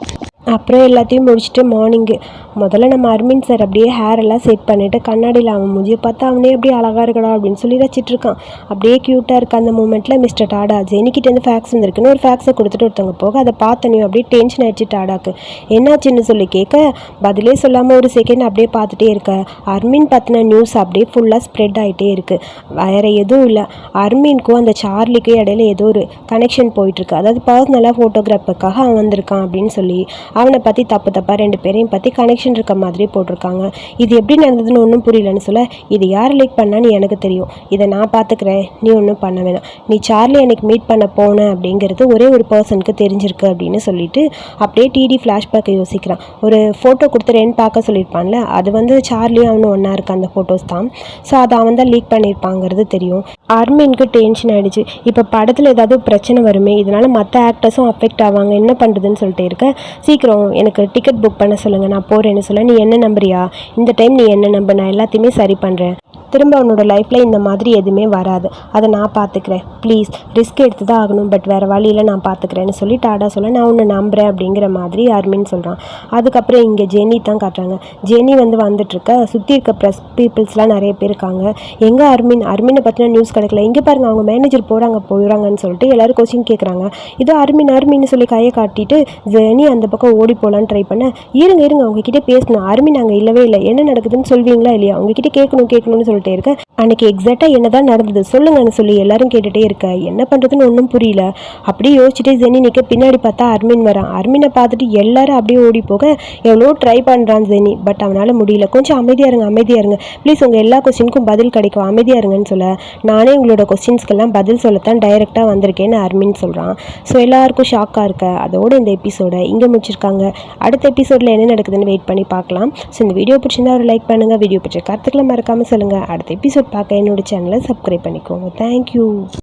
Speaker 1: அப்புறம் எல்லாத்தையும் முடிச்சுட்டு மார்னிங்கு முதல்ல நம்ம அர்மின் சார் அப்படியே ஹேர் எல்லாம் செட் பண்ணிவிட்டு கண்ணாடியில் அவன் மூஞ்சியை பார்த்தா அவனே அப்படியே அழகாக இருக்கடா அப்படின்னு சொல்லி ரசிச்சிட்ருக்கான் அப்படியே க்யூட்டாக இருக்க அந்த மூமெண்ட்டில் மிஸ்டர் டாடா ஜெனிக்கிட்டேருந்து ஃபேக்ஸ் வந்துருக்குன்னு ஒரு ஃபேக்ஸை கொடுத்துட்டு ஒருத்தவங்க போக அதை பார்த்தனையும் அப்படியே டென்ஷன் ஆயிடுச்சு டாடாக்கு. என்னாச்சுன்னு சொல்லி கேட்க பதிலே சொல்லாமல் ஒரு செகண்ட் அப்படியே பார்த்துட்டே இருக்க. அர்மின் பற்றின நியூஸ் அப்படியே ஃபுல்லாக ஸ்ப்ரெட் ஆகிட்டே இருக்குது வேறு எதுவும் இல்லை. அர்மின்க்கும் அந்த சார்லிக்கும் இடையில ஏதோ ஒரு கனெக்ஷன் போயிட்டுருக்கு அதாவது பர்சனலாக ஃபோட்டோகிராஃபருக்காக அவன் வந்திருக்கான் அப்படின்னு சொல்லி அவனை பற்றி தப்பு தப்பாக ரெண்டு பேரையும் பற்றி கனெக்ஷன் இருக்க மாதிரி போட்டிருக்காங்க. இது எப்படி நடந்ததுன்னு ஒன்றும் புரியலன்னு சொல்ல இது யார் லைக் பண்ணான்னு எனக்கு தெரியும். இதை நான் பார்த்துக்கிறேன் நீ ஒன்றும் பண்ண வேணாம். நீ சார்லி எனக்கு மீட் பண்ண போன அப்படிங்கிறது ஒரே ஒரு பர்சனுக்கு தெரிஞ்சிருக்கு அப்படின்னு சொல்லிட்டு அப்படியே டிடி ஃப்ளாஷ்பேக்கை யோசிக்கிறான். ஒரு ஃபோட்டோ கொடுத்து பார்க்க சொல்லியிருப்பான்ல அது வந்து சார்லியும் அவனு ஒன்றா இருக்க அந்த ஃபோட்டோஸ் தான். ஸோ அதை அவன் தான் லீக் பண்ணியிருப்பாங்கிறது தெரியும். ஆர்மின்க்கு டென்ஷன் ஆகிடுச்சு இப்போ படத்தில் ஏதாவது பிரச்சனை வருமே இதனால் மற்ற ஆக்டர்ஸும் அஃபெக்ட் ஆவாங்க. என்ன பண்ணுறதுன்னு சொல்லிட்டு இருக்க. சீக்கிரம் எனக்கு டிக்கெட் புக் பண்ண சொல்லுங்கள் நான் போகிறேன்னு சொல்ல. நீ என்ன நம்புறியா? இந்த டைம் நீ என்ன நம்ப? நான் எல்லாத்தையுமே சரி பண்ணுறேன் திரும்ப அவனோட லைஃப்பில் இந்த மாதிரி எதுவுமே வராது. அதை நான் பார்த்துக்கிறேன் ப்ளீஸ் ரிஸ்க் எடுத்து தான் ஆகணும். பட் வேறு வழியில் நான் பார்த்துக்கிறேன்னு சொல்லி டாடா சொல்ல நான் உன்னை நம்புகிறேன் அப்படிங்கிற மாதிரி ஆர்மின்னு சொல்கிறான் அதுக்கப்புறம் இங்கே ஜெனி தான் காட்டுறாங்க. ஜெனி வந்து வந்துட்டுருக்க சுற்றி இருக்க ப்ரெஸ் பீப்புள்ஸ்லாம் நிறைய பேர் இருக்காங்க. எங்கே அர்மின் அர்மினை பற்றின நியூஸ் கிடைக்கல. இங்கே பாருங்கள் அவங்க மேனேஜர் போகிறாங்க போயிடறாங்கன்னு சொல்லிட்டு எல்லோரும் கொஸ்டின் கேட்குறாங்க இதோ அருமின் அருமின்னு சொல்லி கையை காட்டிட்டு ஜெனி அந்த பக்கம் ஓடி போகலான்னு ட்ரை பண்ண. இருங்க இருங்க உங்ககிட்ட பேசணும். அருமின் அங்கே இல்லவே இல்லை. என்ன நடக்குதுன்னு சொல்வீங்களா இல்லையா? உங்ககிட்ட கேட்கணும் கேட்கணும்னு சொல்லிட்டு இருக்கேன் அன்றைக்கி அன்னைக்கு எக்ஸாக்டாக என்ன தான் நடந்தது? சொல்லுங்கன்னு சொல்லி எல்லாரும் கேட்டுகிட்டே இருக்க. என்ன பண்ணுறதுன்னு ஒன்றும் புரியல. அப்படியே யோசிச்சுட்டே ஜெனி நிற்க பின்னாடி பார்த்தா அர்மின் வரான். அர்மினை பார்த்துட்டு எல்லாரும் அப்படியே ஓடி போக எவ்வளோ ட்ரை பண்ணுறான் ஜெனி. பட் அவனால் முடியல. கொஞ்சம் அமைதியாக இருங்க அமைதியாக இருங்க. ப்ளீஸ் உங்கள் எல்லா கொஸ்டினுக்கும் பதில் கிடைக்கும். அமைதியாக இருங்கன்னு சொல்ல. நானே உங்களோட கொஸ்டின்ஸ்க்கெல்லாம் பதில் சொல்லத்தான் டைரெக்டாக வந்திருக்கேன்னு அர்மின் சொல்கிறான் ஸோ எல்லாருக்கும் ஷாக்காக இருக்க? அதோட இந்த எபிசோடை இங்கே முடிச்சிருக்காங்க. அடுத்த எபிசோடில் என்ன நடக்குதுன்னு வெயிட் பண்ணி பார்க்கலாம். ஸோ இந்த வீடியோ பிடிச்சிருந்தா ஒரு லைக் பண்ணுங்கள் வீடியோ பிடிச்ச கருத்துக்களை மறக்காமல் சொல்லுங்கள் அடுத்த எபிசோட் பார்க்க என்னோடய சேனலை சப்ஸ்கிரைப் பண்ணிக்கோங்க. தேங்க்யூ